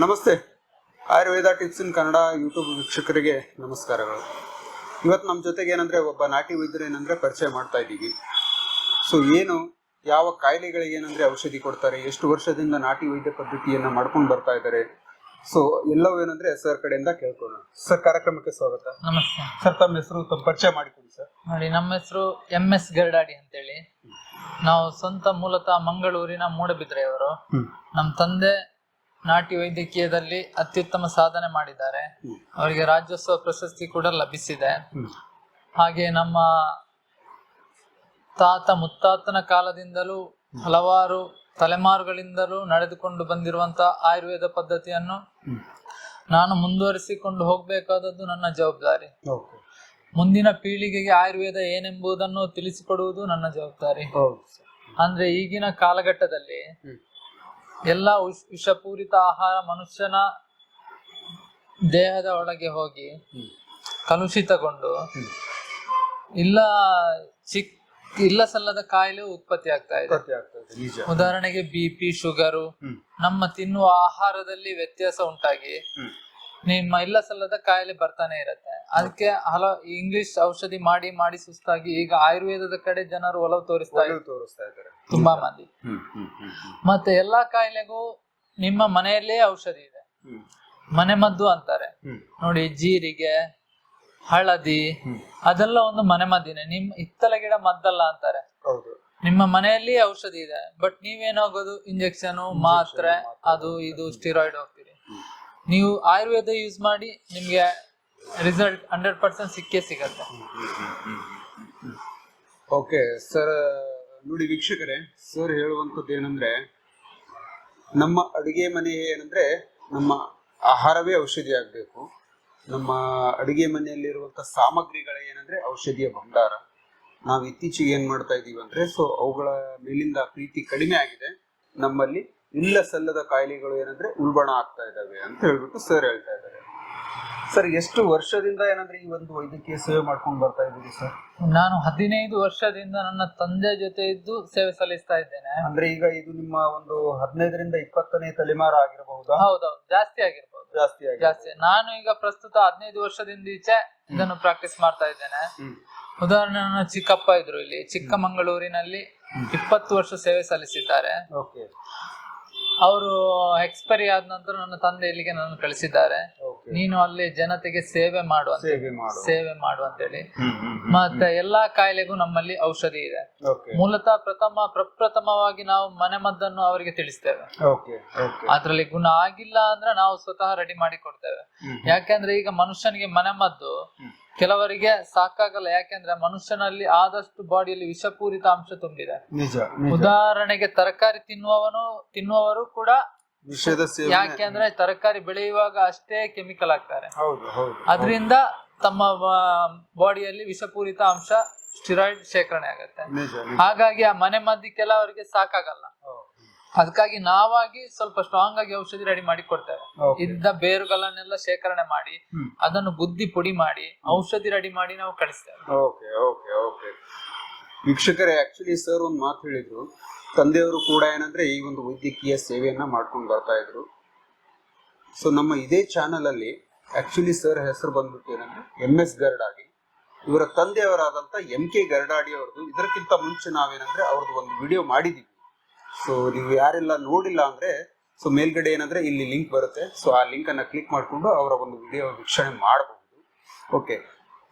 ನಮಸ್ತೆ. Ayurveda tips in Kannada YouTube ವೀಕ್ಷಕರಿಗೆ ನಮಸ್ಕಾರಗಳು. ಇವತ್ತು ನಮ್ಮ ಜೊತೆಗೆ ಏನಂದ್ರೆ ಒಬ್ಬ ನಾಟಿ ವೈದ್ಯರು ಏನಂದ್ರೆ ಪರಿಚಯ ಮಾಡ್ತಾ ಇದ್ದೀವಿ. ಸೊ ಏನು ಯಾವ ಕಾಯಿಲೆಗಳಿಗೆ ಏನಂದ್ರೆ ಔಷಧಿ ಕೊಡ್ತಾರೆ ಎಷ್ಟು ವರ್ಷದಿಂದ ನಾಟಿ ವೈದ್ಯ ಪದ್ಧತಿಯನ್ನ ಮಾಡ್ಕೊಂಡು ಬರ್ತಾ ಇದ್ದಾರೆ. ಸೊ ಎಲ್ಲವೂ ಏನಂದ್ರೆ ಸರ್ ಕಡೆಯಿಂದ ಕೇಳ್ಕೊಳ್ಳೋಣ. ಸರ್ ಕಾರ್ಯಕ್ರಮಕ್ಕೆ ಸ್ವಾಗತ. ನಮಸ್ತೆ. ಸರ್ ತಮ್ಮ ಹೆಸರು ತಮ್ಮ ಪರಿಚಯ ಮಾಡಿಕೊಡಿ ಸರ್. ನೋಡಿ ನಮ್ಮ ಹೆಸರು ಎಂ ಎಸ್ ಗರ್ಡಾಡಿ ಅಂತೇಳಿ. ನಾವು ಸ್ವಂತ ಮೂಲತಃ ಮಂಗಳೂರಿನ ಮೂಡಬಿದ್ರೆಯವರು. ನಮ್ಮ ತಂದೆ ನಾಟಿ ವೈದ್ಯಕೀಯದಲ್ಲಿ ಅತ್ಯುತ್ತಮ ಸಾಧನೆ ಮಾಡಿದ್ದಾರೆ. ಅವರಿಗೆ ರಾಜ್ಯೋತ್ಸವ ಪ್ರಶಸ್ತಿ ಕೂಡ ಲಭಿಸಿದೆ. ಹಾಗೆ ನಮ್ಮ ತಾತ ಮುತ್ತಾತನ ಕಾಲದಿಂದಲೂ ಹಲವಾರು ತಲೆಮಾರುಗಳಿಂದಲೂ ನಡೆದುಕೊಂಡು ಬಂದಿರುವಂತಹ ಆಯುರ್ವೇದ ಪದ್ಧತಿಯನ್ನು ನಾನು ಮುಂದುವರಿಸಿಕೊಂಡು ಹೋಗಬೇಕಾದದ್ದು ನನ್ನ ಜವಾಬ್ದಾರಿ. ಮುಂದಿನ ಪೀಳಿಗೆಗೆ ಆಯುರ್ವೇದ ಏನೆಂಬುದನ್ನು ತಿಳಿಸಿಕೊಡುವುದು ನನ್ನ ಜವಾಬ್ದಾರಿ. ಅಂದ್ರೆ ಈಗಿನ ಕಾಲಘಟ್ಟದಲ್ಲಿ ಎಲ್ಲ ವಿಷ- ವಿಷಪೂರಿತ ಆಹಾರ ಮನುಷ್ಯನ ದೇಹದ ಒಳಗೆ ಹೋಗಿ ಕಲುಷಿತಗೊಂಡು ಇಲ್ಲ ಚಿಕ್ ಇಲ್ಲ ಸಲ್ಲದ ಕಾಯಿಲೆ ಉತ್ಪತ್ತಿ ಆಗ್ತಾ ಇದೆ. ಉದಾಹರಣೆಗೆ ಬಿ ಪಿ ಶುಗರು ನಮ್ಮ ತಿನ್ನುವ ಆಹಾರದಲ್ಲಿ ವ್ಯತ್ಯಾಸ ಉಂಟಾಗಿ ನಿಮ್ಮ ಇಲ್ಲ ಸಲ್ಲದ ಕಾಯಿಲೆ ಬರ್ತಾನೆ ಇರುತ್ತೆ. ಅದಕ್ಕೆ ಹಲ ಇಂಗ್ಲಿಷ್ ಔಷಧಿ ಮಾಡಿ ಮಾಡಿ ಸುಸ್ತಾಗಿ ಈಗ ಆಯುರ್ವೇದದ ಕಡೆ ಜನರು ಒಲವು ತೋರಿಸ್ತಾ ತೋರಿಸ್ತಾ ಇದ್ದಾರೆ. ತುಂಬಾ ಮಂದಿ. ಮತ್ತೆ ಎಲ್ಲಾ ಕಾಯಿಲೆಗೂ ನಿಮ್ಮ ಮನೆಯಲ್ಲೇ ಔಷಧಿ ಇದೆ. ಮನೆ ಮದ್ದು ಅಂತಾರೆ. ನೋಡಿ ಜೀರಿಗೆ ಹಳದಿ ಅದೆಲ್ಲ ಒಂದು ಮನೆ ಮದ್ದಿನೇ. ನಿಮ್ ಹಿತ್ತಲ ಗಿಡ ಮದ್ದಲ್ಲ ಅಂತಾರೆ. ಹೌದು. ನಿಮ್ಮ ಮನೆಯಲ್ಲಿ ಔಷಧಿ ಇದೆ. ಬಟ್ ನೀವೇನಾಗೋದು ಇಂಜೆಕ್ಷನ್ ಮಾತ್ರೆ ಅದು ಇದು ಸ್ಟಿರಾಯ್ಡ್ ಹೋಗ್ತೀರಿ. ನೀವು ಆಯುರ್ವೇದ ಯೂಸ್ ಮಾಡಿ ನಿಮ್ಗೆ ರಿಸಲ್ಟ್ ಹಂಡ್ರೆಡ್ ಪರ್ಸೆಂಟ್ ಸಿಕ್ಕೇ ಸಿಗತ್ತೆ. ಓಕೆ ಸರ್ ನೋಡಿ ವೀಕ್ಷಕರೇ ಸರ್ ಹೇಳುವಂಥದ್ದು ಏನಂದ್ರೆ, ನಮ್ಮ ಅಡುಗೆ ಮನೆ ಏನಂದ್ರೆ, ನಮ್ಮ ಆಹಾರವೇ ಔಷಧಿ ಆಗಬೇಕು. ನಮ್ಮ ಅಡುಗೆ ಮನೆಯಲ್ಲಿರುವಂಥ ಸಾಮಗ್ರಿಗಳೇ ಏನಂದ್ರೆ, ಔಷಧಿಯ ಭಂಡಾರ. ನಾವು ಇತ್ತೀಚೆಗೆ ಏನ್ ಮಾಡ್ತಾ ಇದೀವಿ ಅಂದ್ರೆ ಸೊ ಅವುಗಳ ಮೇಲಿಂದ ಪ್ರೀತಿ ಕಡಿಮೆ ಆಗಿದೆ. ನಮ್ಮಲ್ಲಿ ಇಲ್ಲ ಸಲ್ಲದ ಕಾಯಿಲೆಗಳು ಏನಂದ್ರೆ ಉಲ್ಬಣ ಆಗ್ತಾ ಇದಾವೆ ಅಂತ ಹೇಳ್ಬಿಟ್ಟು ಸರ್ ಹೇಳ್ತಾ ಇದ್ದಾರೆ. ಸರ್ ಎಷ್ಟು ವರ್ಷದಿಂದ ಏನಂದ್ರೆ ಈ ಒಂದು ವೈದ್ಯಕೀಯ ಸೇವೆ ಮಾಡ್ಕೊಂಡು ಬರ್ತಾ ಇದ್ದೀರಿ ಸರ್? ನಾನು ಹದಿನೈದು ವರ್ಷದಿಂದ ನನ್ನ ತಂದೆ ಜೊತೆ ಇದ್ದು ಸೇವೆ ಸಲ್ಲಿಸ್ತಾ ಇದ್ದೇನೆ. ಅಂದ್ರೆ ಈಗ ಇದು ನಿಮ್ಮ ಒಂದು ಹದಿನೈದರಿಂದ ಇಪ್ಪತ್ತನೇ ತಲೆಮಾರು ಆಗಿರಬಹುದು? ಹೌದೌದು ಜಾಸ್ತಿ ಆಗಿರ್ಬೋದು. ಜಾಸ್ತಿ ಆಗಿ ಜಾಸ್ತಿ. ನಾನು ಈಗ ಪ್ರಸ್ತುತ ಹದಿನೈದು ವರ್ಷದಿಂದ ಈಚೆ ಇದನ್ನು ಪ್ರಾಕ್ಟೀಸ್ ಮಾಡ್ತಾ ಇದ್ದೇನೆ. ಉದಾಹರಣೆ ನನ್ನ ಚಿಕ್ಕಪ್ಪ ಇದ್ರು ಇಲ್ಲಿ ಚಿಕ್ಕಮಂಗಳೂರಿನಲ್ಲಿ ಇಪ್ಪತ್ತು ವರ್ಷ ಸೇವೆ ಸಲ್ಲಿಸಿದ್ದಾರೆ. ಓಕೆ. ಅವರು ಎಕ್ಸ್ಪೈರಿ ಆದ ನಂತರ ನನ್ನ ತಂದೆ ಇಲ್ಲಿಗೆ ನನ್ನ ಕಳಿಸಿದ್ದಾರೆ. ನೀನು ಅಲ್ಲಿ ಜನತೆಗೆ ಸೇವೆ ಮಾಡು ಅಂತ ಸೇವೆ ಮಾಡು. ಅಂತೇಳಿ ಮತ್ತೆ ಎಲ್ಲಾ ಕಾಯಿಲೆಗೂ ನಮ್ಮಲ್ಲಿ ಔಷಧಿ ಇದೆ. ಮೂಲತಃ ಪ್ರಥಮ ಪ್ರಪ್ರಥಮವಾಗಿ ನಾವು ಮನೆ ಮದ್ದನ್ನು ಅವರಿಗೆ ತಿಳಿಸ್ತೇವೆ. ಅದ್ರಲ್ಲಿ ಗುಣ ಆಗಿಲ್ಲ ಅಂದ್ರೆ ನಾವು ಸ್ವತಃ ರೆಡಿ ಮಾಡಿ ಕೊಡ್ತೇವೆ. ಯಾಕೆಂದ್ರೆ ಈಗ ಮನುಷ್ಯನಿಗೆ ಮನೆ ಮದ್ದು ಹ್ಮ್. ಕೆಲವರಿಗೆ ಸಾಕಾಗಲ್ಲ ಯಾಕೆಂದ್ರೆ ಮನುಷ್ಯನಲ್ಲಿ ಆದಷ್ಟು ಬಾಡಿಯಲ್ಲಿ ವಿಷಪೂರಿತ ಅಂಶ ತುಂಬಿದೆ. ನಿಜ ಉದಾಹರಣೆಗೆ ತರಕಾರಿ ತಿನ್ನುವವನು ತಿನ್ನುವವರು ಕೂಡ ಯಾಕೆಂದ್ರೆ ತರಕಾರಿ ಬೆಳೆಯುವಾಗ ಅಷ್ಟೇ ಕೆಮಿಕಲ್ ಹಾಕ್ತಾರೆ ಹೌದು ಅದರಿಂದ ತಮ್ಮ ಬಾಡಿಯಲ್ಲಿ ವಿಷಪೂರಿತ ಅಂಶ ಸ್ಟಿರಾಯ್ಡ್ ಶೇಖರಣೆ ಆಗುತ್ತೆ. ಹಾಗಾಗಿ ಆ ಮನೆ ಮದ್ದಿಕ್ಕೆಲ್ಲ ಕೆಲವರಿಗೆ ಸಾಕಾಗಲ್ಲ. ಅದಕ್ಕಾಗಿ ನಾವಾಗಿ ಸ್ವಲ್ಪ ಸ್ಟ್ರಾಂಗ್ ಆಗಿ ಔಷಧಿ ರೆಡಿ ಮಾಡಿ ಕೊಡ್ತೇವೆ. ಇದ್ದ ಬೇರುಗಳನ್ನೆಲ್ಲ ಶೇಖರಣೆ ಮಾಡಿ. ಅದನ್ನು ಬುದ್ಧಿ ಪುಡಿ ಮಾಡಿ ಔಷಧಿ ರೆಡಿ ಮಾಡಿ ನಾವು ಕಳಿಸ್ತೇವೆ. ಓಕೆ ಓಕೆ ಓಕೆ ವೀಕ್ಷಕರೇ ಆಕ್ಚುಲಿ ಸರ್ ಒಂದು ಮಾತು ಹೇಳಿದ್ರು. ತಂದೆಯವರು ಕೂಡ ಏನಂದ್ರೆ ಈ ಒಂದು ವೈದ್ಯಕೀಯ ಸೇವೆಯನ್ನ ಮಾಡ್ಕೊಂಡು ಬರ್ತಾ ಇದ್ರು. ಸೊ ನಮ್ಮ ಇದೇ ಚಾನಲ್ ಅಲ್ಲಿ ಆಕ್ಚುಲಿ ಸರ್ ಹೆಸರು ಬಂದ್ಬಿಟ್ಟು ಏನಂದ್ರೆ ಎಂ ಎಸ್ ಗರ್ಡಾಡಿ. ಇವರ ತಂದೆಯವರಾದಂತ ಎಂ ಕೆ ಗರ್ಡಾಡಿ ಅವ್ರದ್ದು. ಇದಕ್ಕಿಂತ ಮುಂಚೆ ನಾವೇನಂದ್ರೆ ಅವ್ರದ್ದು ಒಂದು ವಿಡಿಯೋ ಮಾಡಿದೀವಿ. ಸೊ ನೀವು ಯಾರೆಲ್ಲ ನೋಡಿಲ್ಲ ಅಂದ್ರೆ ಸೊ ಮೇಲ್ಗಡೆ ಏನಂದ್ರೆ ಇಲ್ಲಿ ಲಿಂಕ್ ಬರುತ್ತೆ. ಸೊ ಆ ಲಿಂಕ್ ಅನ್ನ ಕ್ಲಿಕ್ ಮಾಡಿಕೊಂಡು ಅವರ ಒಂದು ವಿಡಿಯೋ ವೀಕ್ಷಣೆ ಮಾಡಬಹುದು. ಓಕೆ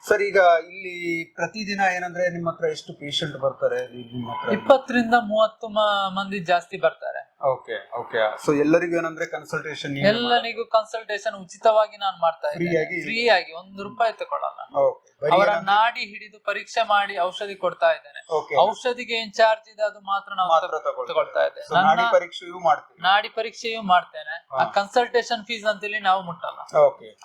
ಸರ್ ಈಗ ಇಲ್ಲಿ ಪ್ರತಿದಿನ ಏನಂದ್ರೆ ನಿಮ್ಮ ಹತ್ರ ಎಷ್ಟು ಪೇಷಂಟ್ ಬರ್ತಾರೆ? ನಿಮ್ಮ ಹತ್ರ ಇಪ್ಪತ್ತರಿಂದ ಮೂವತ್ತು ಮಂದಿ ಜಾಸ್ತಿ ಬರ್ತಾರೆ. ಓಕೆ ಓಕೆ ಸೊ ಎಲ್ಲರಿಗೂ ಏನಂದ್ರೆ ಕನ್ಸಲ್ಟೇಷನ್ ಎಲ್ಲರಿಗೂ ಕನ್ಸಲ್ಟೇಷನ್ ಉಚಿತವಾಗಿ ನಾನು ಮಾಡ್ತಾ ಇದ್ದೀನಿ? ಫ್ರೀ ಆಗಿ ಒಂದು ರೂಪಾಯಿ ತಗೊಳ್ಳಲ್ಲ ಅವರ ನಾಡಿ ಹಿಡಿದು ಪರೀಕ್ಷೆ ಮಾಡಿ ಔಷಧಿ ಕೊಡ್ತಾ ಇದ್ದೇನೆ. ಔಷಧಿಗೆ ಏನ್ ಚಾರ್ಜ್ ಇದೆ ಅದು ಮಾತ್ರ ನಾವು ತಗೊಳ್ತಾ ಇದ್ದೇನೆ. ಪರೀಕ್ಷೆಯೂ ನಾಡಿ ಪರೀಕ್ಷೆಯೂ ಮಾಡ್ತೇನೆ. ಆ. ಕನ್ಸಲ್ಟೇಷನ್ ಫೀಸ್ ಅಂತೇಳಿ ನಾವು ಮುಟ್ಟಲ್ಲ.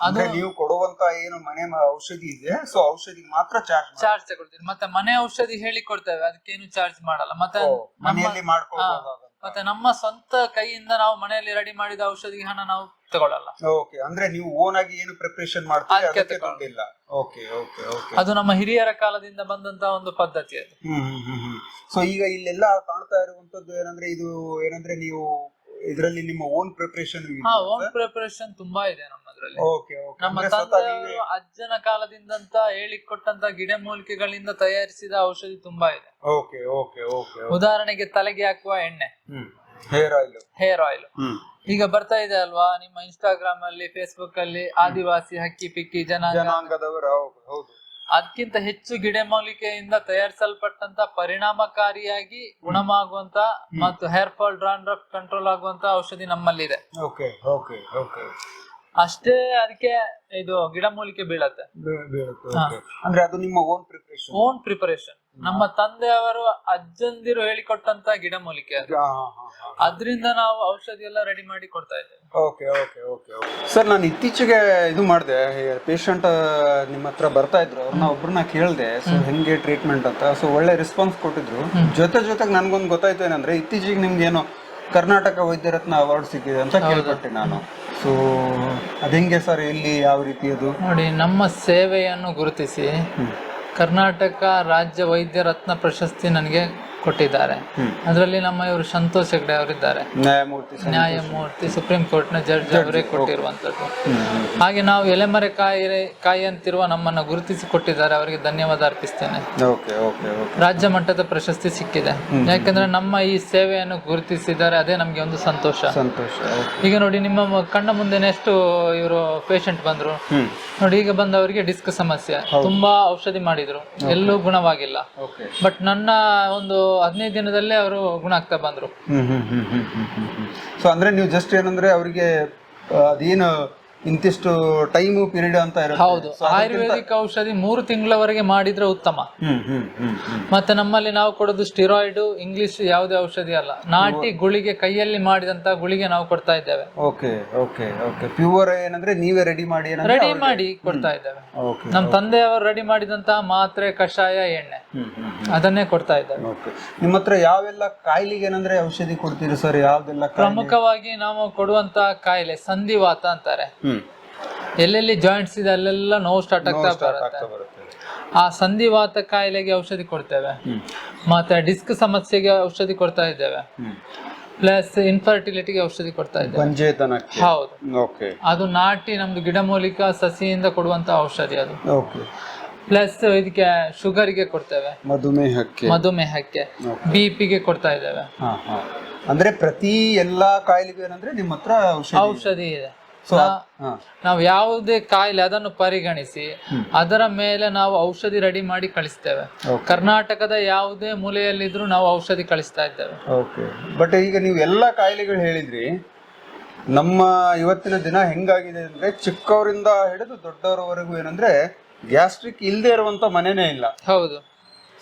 ಅಂದ್ರೆ ನೀವು ಕೊಡುವಂತ ಏನು ಮನೆ ಔಷಧಿ ಇದೆ ಸೊ ಔಷಧಿ ಮಾತ್ರ ಚಾರ್ಜ್ ಚಾರ್ಜ್ ತಗೊಳ್ತೀನಿ ಮತ್ತೆ ಮನೆ ಔಷಧಿ ಹೇಳಿ ಕೊಡ್ತೇವೆ. ಅದಕ್ಕೇನು ಚಾರ್ಜ್ ಮಾಡಲ್ಲ. ಮತ್ತೆ ಮನೆಯಲ್ಲಿ ಮಾಡ್ಕೊಳ್ಬಹುದಾದಂತ ಮತ್ತೆ ನಮ್ಮ ಸ್ವಂತ ಕೈಯಿಂದ ನಾವು ಮನೆಯಲ್ಲಿ ರೆಡಿ ಮಾಡಿದ ಔಷಧಿ ಹಣ ನಾವು ತಗೊಳ್ಳಲ್ಲ. ಓಕೆ ಅಂದ್ರೆ ನೀವು ಓನ್ ಆಗಿ ಏನು ಪ್ರಿಪರೇಷನ್ ಮಾಡ್ತೀರಿ? ಅದಕ್ಕೆ ಅದಕ್ಕೆ ತಗೊಳ್ಳಿ. ಓಕೆ ಓಕೆ ಓಕೆ ಅದು ನಮ್ಮ ಹಿರಿಯರ ಕಾಲದಿಂದ ಬಂದಂತ ಒಂದು ಪದ್ಧತಿ ಅದು. ಹ್ಮ್ ಹ್ಮ್ ಹ್ಮ್ ಹ್ಮ್. ಸೊ ಈಗ ಇಲ್ಲೆಲ್ಲ ಕಾಣ್ತಾ ಇರುವಂತದ್ದು ಏನಂದ್ರೆ ಇದು ಏನಂದ್ರೆ ನೀವು ಇದರಲ್ಲಿ ನಿಮ್ಮ ಓನ್ ಪ್ರಿಪರೇಷನ್ ಹಾ ಓನ್ ಪ್ರಿಪರೇಷನ್ ತುಂಬಾ ಇದೆ ನಮ್ಮದ್ರಲ್ಲಿ. ಓಕೆ ಓಕೆ ನಮ್ಮ ತಂದೆ ಅಜ್ಜನ ಕಾಲದಿಂದಂತ ಹೇಳಿಕೊಟ್ಟಂತ ಗಿಡಮೂಲಿಕೆಗಳಿಂದ ತಯಾರಿಸಿದ ಔಷಧಿ ತುಂಬಾ ಇದೆ. ಓಕೆ ಓಕೆ ಓಕೆ ಉದಾಹರಣೆಗೆ ತಲೆಗೆ ಹಾಕುವ ಎಣ್ಣೆ. ಹೇರ್ ಆಯಿಲ್ ಹೇರ್ ಆಯಿಲ್ ಈಗ ಬರ್ತಾ ಇದೆ ಅಲ್ವಾ? ನಿಮ್ಮ ಇನ್ಸ್ಟಾಗ್ರಾಮ್ ಅಲ್ಲಿ ಫೇಸ್ಬುಕ್ ಅಲ್ಲಿ ಆದಿವಾಸಿ ಹಕ್ಕಿ ಪಿಕ್ಕಿ ಜನ ಜನಾಂಗದವರು ಹೌದು. ಅದಕ್ಕಿಂತ ಹೆಚ್ಚು ಗಿಡಮೂಲಿಕೆಯಿಂದ ತಯಾರಿಸಲ್ಪಟ್ಟಂತ ಪರಿಣಾಮಕಾರಿಯಾಗಿ ಗುಣಮಾಗುವಂತ ಮತ್ತು ಹೇರ್ ಫಾಲ್ ಡ್ರಾಂಡ್ರಫ್ ಕಂಟ್ರೋಲ್ ಆಗುವಂತ ಔಷಧಿ ನಮ್ಮಲ್ಲಿದೆ. ಓಕೆ ಓಕೆ ಓಕೆ ಅಷ್ಟೇ ಅದಕ್ಕೆ ಇದು ಗಿಡಮೂಲಿಕೆ ಬೀಳತ್ತೆ. ಅಂದ್ರೆ ಅದು ನಿಮ್ಮ ಓನ್ ಪ್ರಿಪರೇಷನ್ ಓನ್ ಪ್ರಿಪರೇಷನ್ ನಮ್ಮ ತಂದೆಯವರು ಅಜ್ಜಂದಿರು ಹೇಳಿಕೊಟ್ಟಂತ ಗಿಡಮೂಲಿಕೆ ಅದು. ಅದರಿಂದ ನಾವು ಔಷಧಿ ಎಲ್ಲ ರೆಡಿ ಮಾಡಿ ಕೊಡ್ತಾ ಇದ್ದೇವೆ. ಓಕೆ ಓಕೆ ಓಕೆ ಸರ್ ನಾನು ಇತ್ತೀಚೆಗೆ ಇದು ಮಾಡಿದೆ. ಪೇಷಂಟ್ ನಿಮ್ಮ ಹತ್ರ ಬರ್ತಾ ಇದ್ರು. ಅವ್ರನ್ನ ಒಬ್ರನ್ನ ಕೇಳಿದೆ. ಸೊ ಹೆಂಗೆ ಟ್ರೀಟ್ಮೆಂಟ್ ಅಂತ. ಸೊ ಒಳ್ಳೆ ರೆಸ್ಪಾನ್ಸ್ ಕೊಟ್ಟಿದ್ರು. ಜೊತೆ ಜೊತೆಗೆ ನನ್ಗೊಂದು ಗೊತ್ತಾಯ್ತು ಏನಂದ್ರೆ ಇತ್ತೀಚೆಗೆ ನಿಮ್ಗೆ ಏನೋ ಕರ್ನಾಟಕ ವೈದ್ಯರತ್ನ ಅವಾರ್ಡ್ ಸಿಕ್ಕಿದೆ ಅಂತ ಕೇಳ್ಪಟ್ಟೆ ನಾನು. ಸೊ ಅದೆಂಗೆ ಸರ್ ಇಲ್ಲಿ ಯಾವ ರೀತಿ ಅದು? ನೋಡಿ ನಮ್ಮ ಸೇವೆಯನ್ನು ಗುರುತಿಸಿ ಕರ್ನಾಟಕ ರಾಜ್ಯ ವೈದ್ಯ ರತ್ನ ಪ್ರಶಸ್ತಿ ನನಗೆ ಕೊಟ್ಟಿದ್ದಾರೆ. ಅದರಲ್ಲಿ ನಮ್ಮ ಇವರು ಸಂತೋಷ್ ಹೆಗ್ಡೆ ಅವರಿದ್ದಾರೆ. ನ್ಯಾಯಮೂರ್ತಿ ನ್ಯಾಯಮೂರ್ತಿ ಸುಪ್ರೀಂ ಕೋರ್ಟ್ನ ಜಡ್ಜ್ ಅವರೇ ಕೊಟ್ಟಿರುವಂತದ್ದು. ಹಾಗೆ ನಾವು ಎಲೆಮರೆ ಕಾಯಿ ಕಾಯಿ ಅಂತಿರುವ ನಮ್ಮನ್ನ ಗುರುತಿಸಿ ಕೊಟ್ಟಿದ್ದಾರೆ. ಅವರಿಗೆ ಧನ್ಯವಾದ ಅರ್ಪಿಸ್ತೇನೆ. ರಾಜ್ಯ ಮಟ್ಟದ ಪ್ರಶಸ್ತಿ ಸಿಕ್ಕಿದೆ. ಯಾಕಂದ್ರೆ ನಮ್ಮ ಈ ಸೇವೆಯನ್ನು ಗುರುತಿಸಿದ್ದಾರೆ. ಅದೇ ನಮ್ಗೆ ಒಂದು ಸಂತೋಷ. ಸಂತೋಷ ಈಗ ನೋಡಿ ನಿಮ್ಮ ಕಣ್ಣ ಮುಂದೆ ಎಷ್ಟು ಇವರು ಪೇಷಂಟ್ ಬಂದ್ರು. ನೋಡಿ ಈಗ ಬಂದವರಿಗೆ ಡಿಸ್ಕ್ ಸಮಸ್ಯೆ. ತುಂಬಾ ಔಷಧಿ ಮಾಡಿದ್ರು. ಎಲ್ಲೂ ಗುಣವಾಗಿಲ್ಲ. ಬಟ್ ನನ್ನ ಒಂದು ಹದಿನೈದು ದಿನದಲ್ಲೇ ಅವರು ಗುಣ ಆಗ್ತಾ ಬಂದರು. ಸೊ ಅಂದ್ರೆ ನೀವು ಜಸ್ಟ್ ಏನಂದ್ರೆ ಅವರಿಗೆ ಅದೇನು ಇಂತಿಷ್ಟು ಟೈಮ್ ಪೀರಿಯಡ್ ಅಂತ ಇರುತ್ತೆ. ಹೌದು. ಆಯುರ್ವೇದಿಕ್ ಔಷಧಿ ಮೂರು ತಿಂಗಳವರೆಗೆ ಮಾಡಿದ್ರೆ ಉತ್ತಮ. ಹ್ಮ್ ಹ್ಮ್ ಹ್ಮ್ ಹ್ಮ್. ಮತ್ತೆ ನಮ್ಮಲ್ಲಿ ನಾವು ಕೊಡೋದು ಸ್ಟಿರಾಯ್ಡ್ ಇಂಗ್ಲಿಷ್ ಯಾವುದೇ ಔಷಧಿ ಅಲ್ಲ. ನಾಟಿ ಗುಳಿಗೆ ಕೈಯಲ್ಲಿ ಮಾಡಿದಂತ ಗುಳಿಗೆ ನಾವು ಕೊಡ್ತಾ ಇದ್ದೇವೆ. ಓಕೆ ಓಕೆ ಓಕೆ ಪ್ಯೂರ್ ಏನಂದ್ರೆ ನೀವೇ ರೆಡಿ ಮಾಡಿ ಏನಂದ್ರೆ ರೆಡಿ ಮಾಡಿ ಕೊಡ್ತಾ ಇದ್ದೇವೆ. ಓಕೆ ನಮ್ಮ ತಂದೆಯವರು ರೆಡಿ ಮಾಡಿದಂತಹ ಮಾತ್ರೆ ಕಷಾಯ ಎಣ್ಣೆ. ಹ್ಮ್ ಹ್ಮ್ ಅದನ್ನೇ ಕೊಡ್ತಾ ಇದ್ದೇವೆ. ಓಕೆ ನಿಮ್ಮ ಹತ್ರ ಯಾವೆಲ್ಲ ಕಾಯಿಲೆಗೆ ಏನಂದ್ರೆ ಔಷಧಿ ಕೊಡ್ತೀರಿ ಸರ್? ಯಾವ್ದೆಲ್ಲ ಕಾಯಿಲೆ? ಪ್ರಮುಖವಾಗಿ ನಾವು ಕೊಡುವಂತ ಕಾಯಿಲೆ ಸಂಧಿವಾತ ಅಂತಾರೆ. ಹ್ಮ್ ಎಲ್ಲೆಲ್ಲಿ ಜಾಯಿಂಟ್ಸ್ ಇದೆ ಅಲ್ಲೆಲ್ಲ ನೋವು ಸ್ಟಾರ್ಟ್ ಆಗ್ತಾ ಸ್ಟಾರ್ಟ್ ಬರುತ್ತೆ. ಆಗ್ತಾ ಬರುತ್ತೆ. ಆ ಸಂಧಿವಾತ ಕಾಯಿಲೆಗೆ ಔಷಧಿ ಕೊಡ್ತೇವೆ. ಮತ್ತೆ ಡಿಸ್ಕ್ ಸಮಸ್ಯೆಗೆ ಔಷಧಿ ಕೊಡ್ತಾ ಇದ್ದೇವೆ. ಪ್ಲಸ್ ಇನ್ಫರ್ಟಿಲಿಟಿಗೆ ಔಷಧಿ ಕೊಡ್ತಾ ಇದ್ದೇವೆ. ಹೌದು. ಓಕೆ ಅದು ನಾಟಿ ನಮ್ದು ಗಿಡಮೂಲಿಕ ಸಸಿಯಿಂದ ಕೊಡುವಂತ ಔಷಧಿ ಅದು. ಓಕೆ ಪ್ಲಸ್ ಇದಕ್ಕೆ ಶುಗರ್ಗೆ ಕೊಡ್ತೇವೆ. ಮಧುಮೇಹಕ್ಕೆ. ಮಧುಮೇಹಕ್ಕೆ. ಬಿ ಪಿಗೆ ಕೊಡ್ತಾ ಇದ್ದೇವೆ. ಹಾ ಹಾ. ಅಂದ್ರೆ ಪ್ರತಿ ಎಲ್ಲಾ ಕಾಯಿಲೆಗೂ ಏನಂದ್ರೆ ನಿಮ್ಮ ಹತ್ರ ಔಷಧಿ ಔಷಧಿ ಇದೆ. ಸೊ ನಾವು ಯಾವುದೇ ಕಾಯಿಲೆ ಅದನ್ನು ಪರಿಗಣಿಸಿ ಅದರ ಮೇಲೆ ನಾವು ಔಷಧಿ ರೆಡಿ ಮಾಡಿ ಕಳಿಸ್ತೇವೆ. ಕರ್ನಾಟಕದ ಯಾವುದೇ ಮೂಲೆಯಲ್ಲಿದ್ರೂ ನಾವು ಔಷಧಿ ಕಳಿಸ್ತಾ ಇದ್ದೇವೆ. ಓಕೆ ಬಟ್ ಈಗ ನೀವು ಎಲ್ಲ ಕಾಯಿಲೆಗಳು ಹೇಳಿದ್ರಿ ನಮ್ಮ ಇವತ್ತಿನ ದಿನ ಹೆಂಗಾಗಿದೆ ಅಂದ್ರೆ ಚಿಕ್ಕವರಿಂದ ಹಿಡಿದು ದೊಡ್ಡವರವರೆಗೂ ಏನಂದ್ರೆ ಗ್ಯಾಸ್ಟ್ರಿಕ್ ಇಲ್ಲದೆ ಇರುವಂತ ಮನೆನೇ ಇಲ್ಲ. ಹೌದು.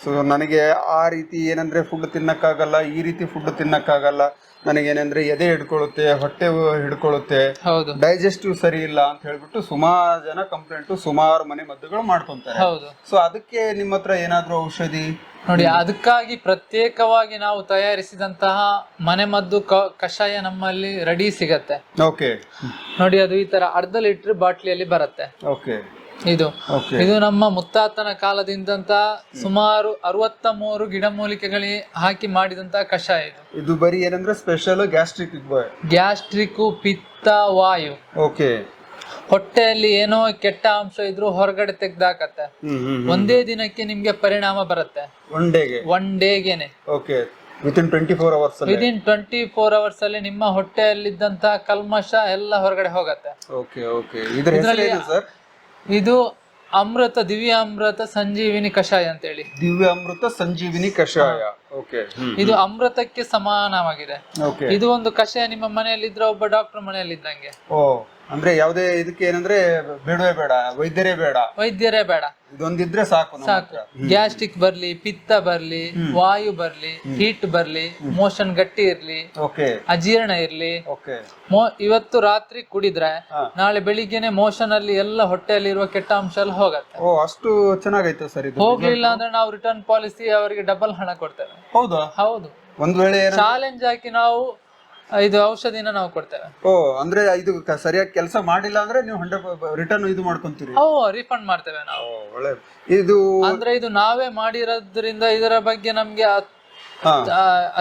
ಸೊ ನನಗೆ ಆ ರೀತಿ ಏನಂದ್ರೆ ಫುಡ್ ತಿನ್ನಕ್ಕಾಗಲ್ಲ ಈ ರೀತಿ ಫುಡ್ ತಿನ್ನಕ್ಕಾಗಲ್ಲ. ನನಗೇನಂದ್ರೆ ಎದೆ ಹಿಡ್ಕೊಳ್ಳುತ್ತೆ ಹೊಟ್ಟೆ ಹಿಡ್ಕೊಳ್ಳುತ್ತೆ. ಹೌದು. ಡೈಜೆಸ್ಟಿವ್ ಸರಿ ಇಲ್ಲ ಅಂತ ಹೇಳ್ಬಿಟ್ಟು ಸುಮಾರು ಜನ ಕಂಪ್ಲೇಂಟು ಸುಮಾರು ಮನೆ ಮದ್ದುಗಳು ಮಾಡ್ಕೊಂತಾರೆ. ಹೌದು. ಸೊ ಅದಕ್ಕೆ ನಿಮ್ಮ ಹತ್ರ ಏನಾದ್ರೂ ಔಷಧಿ? ನೋಡಿ ಅದಕ್ಕಾಗಿ ಪ್ರತ್ಯೇಕವಾಗಿ ನಾವು ತಯಾರಿಸಿದಂತಹ ಮನೆಮದ್ದು ಕಷಾಯ ನಮ್ಮಲ್ಲಿ ರೆಡಿ ಸಿಗತ್ತೆ. ಓಕೆ ನೋಡಿ ಅದು ಈ ತರ ಅರ್ಧ ಲೀಟರ್ ಬಾಟ್ಲಿಯಲ್ಲಿ ಬರುತ್ತೆ. ಓಕೆ ಇದು. ಇದು ನಮ್ಮ ಮುತ್ತಾತನ ಕಾಲದಿಂದಂತ ಸುಮಾರು ಅರವತ್ತ ಮೂರು ಗಿಡಮೂಲಿಕೆಗಳಿಗೆ ಹಾಕಿ ಮಾಡಿದಂತ ಕಷಾಯ ಇದು. ಇದು ಬರೀ ಏನಂದ್ರೆ ಸ್ಪೆಷಲ್ ಗ್ಯಾಸ್ಟ್ರಿಕ್ ಗ್ಯಾಸ್ಟ್ರಿಕ್ ಪಿತ್ತ ವಾಯು. ಓಕೆ ಹೊಟ್ಟೆಯಲ್ಲಿ ಏನೋ ಕೆಟ್ಟ ಅಂಶ ಇದ್ರು ಹೊರಗಡೆ ತೆಗ್ದಾಕತ್ತೆ. ಒಂದೇ ದಿನಕ್ಕೆ ನಿಮ್ಗೆ ಪರಿಣಾಮ ಬರುತ್ತೆ. ಒನ್ ಡೇಗೆ one ಡೇಗೆನೆ okay within twenty four hours within twenty four hours ಅಲ್ಲಿ ನಿಮ್ಮ ಹೊಟ್ಟೆಯಲ್ಲಿದ್ದಂತ ಕಲ್ಮಶ ಎಲ್ಲ ಹೊರಗಡೆ ಹೋಗತ್ತೆ. ಓಕೆ ಓಕೆ ಇದರಲ್ಲಿ ಸರ್ ಇದು ಅಮೃತ ದಿವ್ಯ ಅಮೃತ ಸಂಜೀವಿನಿ ಕಷಾಯ ಅಂತ ಹೇಳಿ ದಿವ್ಯ ಅಮೃತ ಸಂಜೀವಿನಿ ಕಷಾಯ ಓಕೆ ಇದು ಅಮೃತಕ್ಕೆ ಸಮಾನವಾಗಿದೆ. ಓಕೆ ಇದು ಒಂದು ಕಷಾಯ ನಿಮ್ಮ ಮನೆಯಲ್ಲಿ ಇದ್ರೆ ಒಬ್ಬ ಡಾಕ್ಟರ್ ಮನೆಯಲ್ಲಿದ್ದಂಗೆ. ಓ. ಅಂದ್ರೆ ಯಾವುದೇ ಇದಕ್ಕೆ ಏನಂದ್ರೆ ಬೇಡವೇ ಬೇಡ ವೈದ್ಯರೇ ಬೇಡ. ವೈದ್ಯರೇ ಬೇಡ. ಇದೊಂದಿದ್ರೆ ಸಾಕು ನಮ್ಮ ಸಾಕು. ಹತ್ರ. ಗ್ಯಾಸ್ಟ್ರಿಕ್ ಬರ್ಲಿ ಪಿತ್ತ ಬರ್ಲಿ ವಾಯು ಬರ್ಲಿ ಹೀಟ್ ಬರ್ಲಿ ಮೋಷನ್ ಗಟ್ಟಿ ಇರ್ಲಿ ಓಕೆ. ಅಜೀರ್ಣ ಇರ್ಲಿ. ಓಕೆ. ಮೋ ಇವತ್ತು ರಾತ್ರಿ ಕುಡಿದ್ರೆ ಹಾ. ನಾಳೆ ಬೆಳಿಗ್ಗೆನೆ ಮೋಷನ್ ಅಲ್ಲಿ ಎಲ್ಲ ಹೊಟ್ಟೆಯಲ್ಲಿ ಇರುವ ಕೆಟ್ಟ ಅಂಶ ಎಲ್ಲ ಹೋಗತ್ತೆ. ಓ ಅಷ್ಟು ಚೆನ್ನಾಗೈತೆ ಸರ್ ಇದು. ಹೋಗ್ಲಿಲ್ಲ ಅಂದ್ರೆ ನಾವು ರಿಟರ್ನ್ ಪಾಲಿಸಿ ಅವರಿಗೆ ಡಬಲ್ ಹಣ ಕೊಡ್ತೇವೆ. ಹೌದು? ಹೌದು. ಒಂದ್ ವೇಳೆ ಏನ ಚಾಲೆಂಜ್ ಹಾಕಿ ನಾವು ಇದು ಔಷಧಿನ ನಾವು ಕೊಡ್ತೇವೆ. ಓ ಅಂದ್ರೆ ಇದು ಕ- ಸರಿಯಾಗಿ ಕೆಲಸ ಮಾಡಿಲ್ಲ ಅಂದ್ರೆ ನೀವು ಹಂಡ್ರೆಡ್ ರಿಟರ್ನ್ ಇದು ಮಾಡ್ಕೊಂತೀರಿ. ಓ ರಿಫಂಡ್ ಮಾಡ್ತೇವೆ ನಾವು. ಓ, ಒಳ್ಳೆ ಇದು ಅಂದ್ರೆ ಇದು ನಾವೇ ಮಾಡಿರೋದ್ರಿಂದ ಇದರ ಬಗ್ಗೆ ನಮ್ಗೆ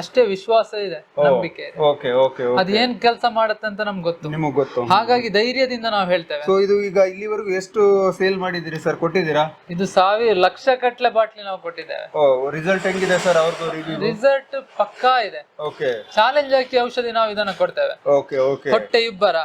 ಅಷ್ಟೇ ವಿಶ್ವಾಸ ಇದೆ ನಂಬಿಕೆ ಓಕೆ ಓಕೆ ಅದ್ ಏನ್ ಕೆಲಸ ಮಾಡುತ್ತೆ ಅಂತ ನಮ್ಗೆ ಗೊತ್ತು. ನಿಮಗೆ ಗೊತ್ತು. ಹಾಗಾಗಿ ಧೈರ್ಯದಿಂದ ನಾವು ಹೇಳ್ತೇವೆ. ಸೊ ಇದು ಈಗ ಇಲ್ಲಿವರೆಗೂ ಎಷ್ಟು ಸೇಲ್ ಮಾಡಿದಿರಿ ಸರ್ ಕೊಟ್ಟಿದ್ದೀರಾ? ಇದು ಸಾವಿರ ಲಕ್ಷ ಕಟ್ಲೆ ಬಾಟ್ಲಿ ನಾವು ಕೊಟ್ಟಿದ್ದೇವೆ. ಓ ರಿಸಲ್ಟ್ ಹೆಂಗಿದೆ ಸರ್ ಅವ್ರದ್ದು ರಿವ್ಯೂ ರಿಸಲ್ಟ್ ಪಕ್ಕಾ ಇದೆ. ಓಕೆ ಚಾಲೆಂಜ್ ಹಾಕಿ ಔಷಧಿ ನಾವು ಇದನ್ನ ಕೊಡ್ತೇವೆ. ಓಕೆ ಓಕೆ ಹೊಟ್ಟೆ ಇಬ್ಬರ.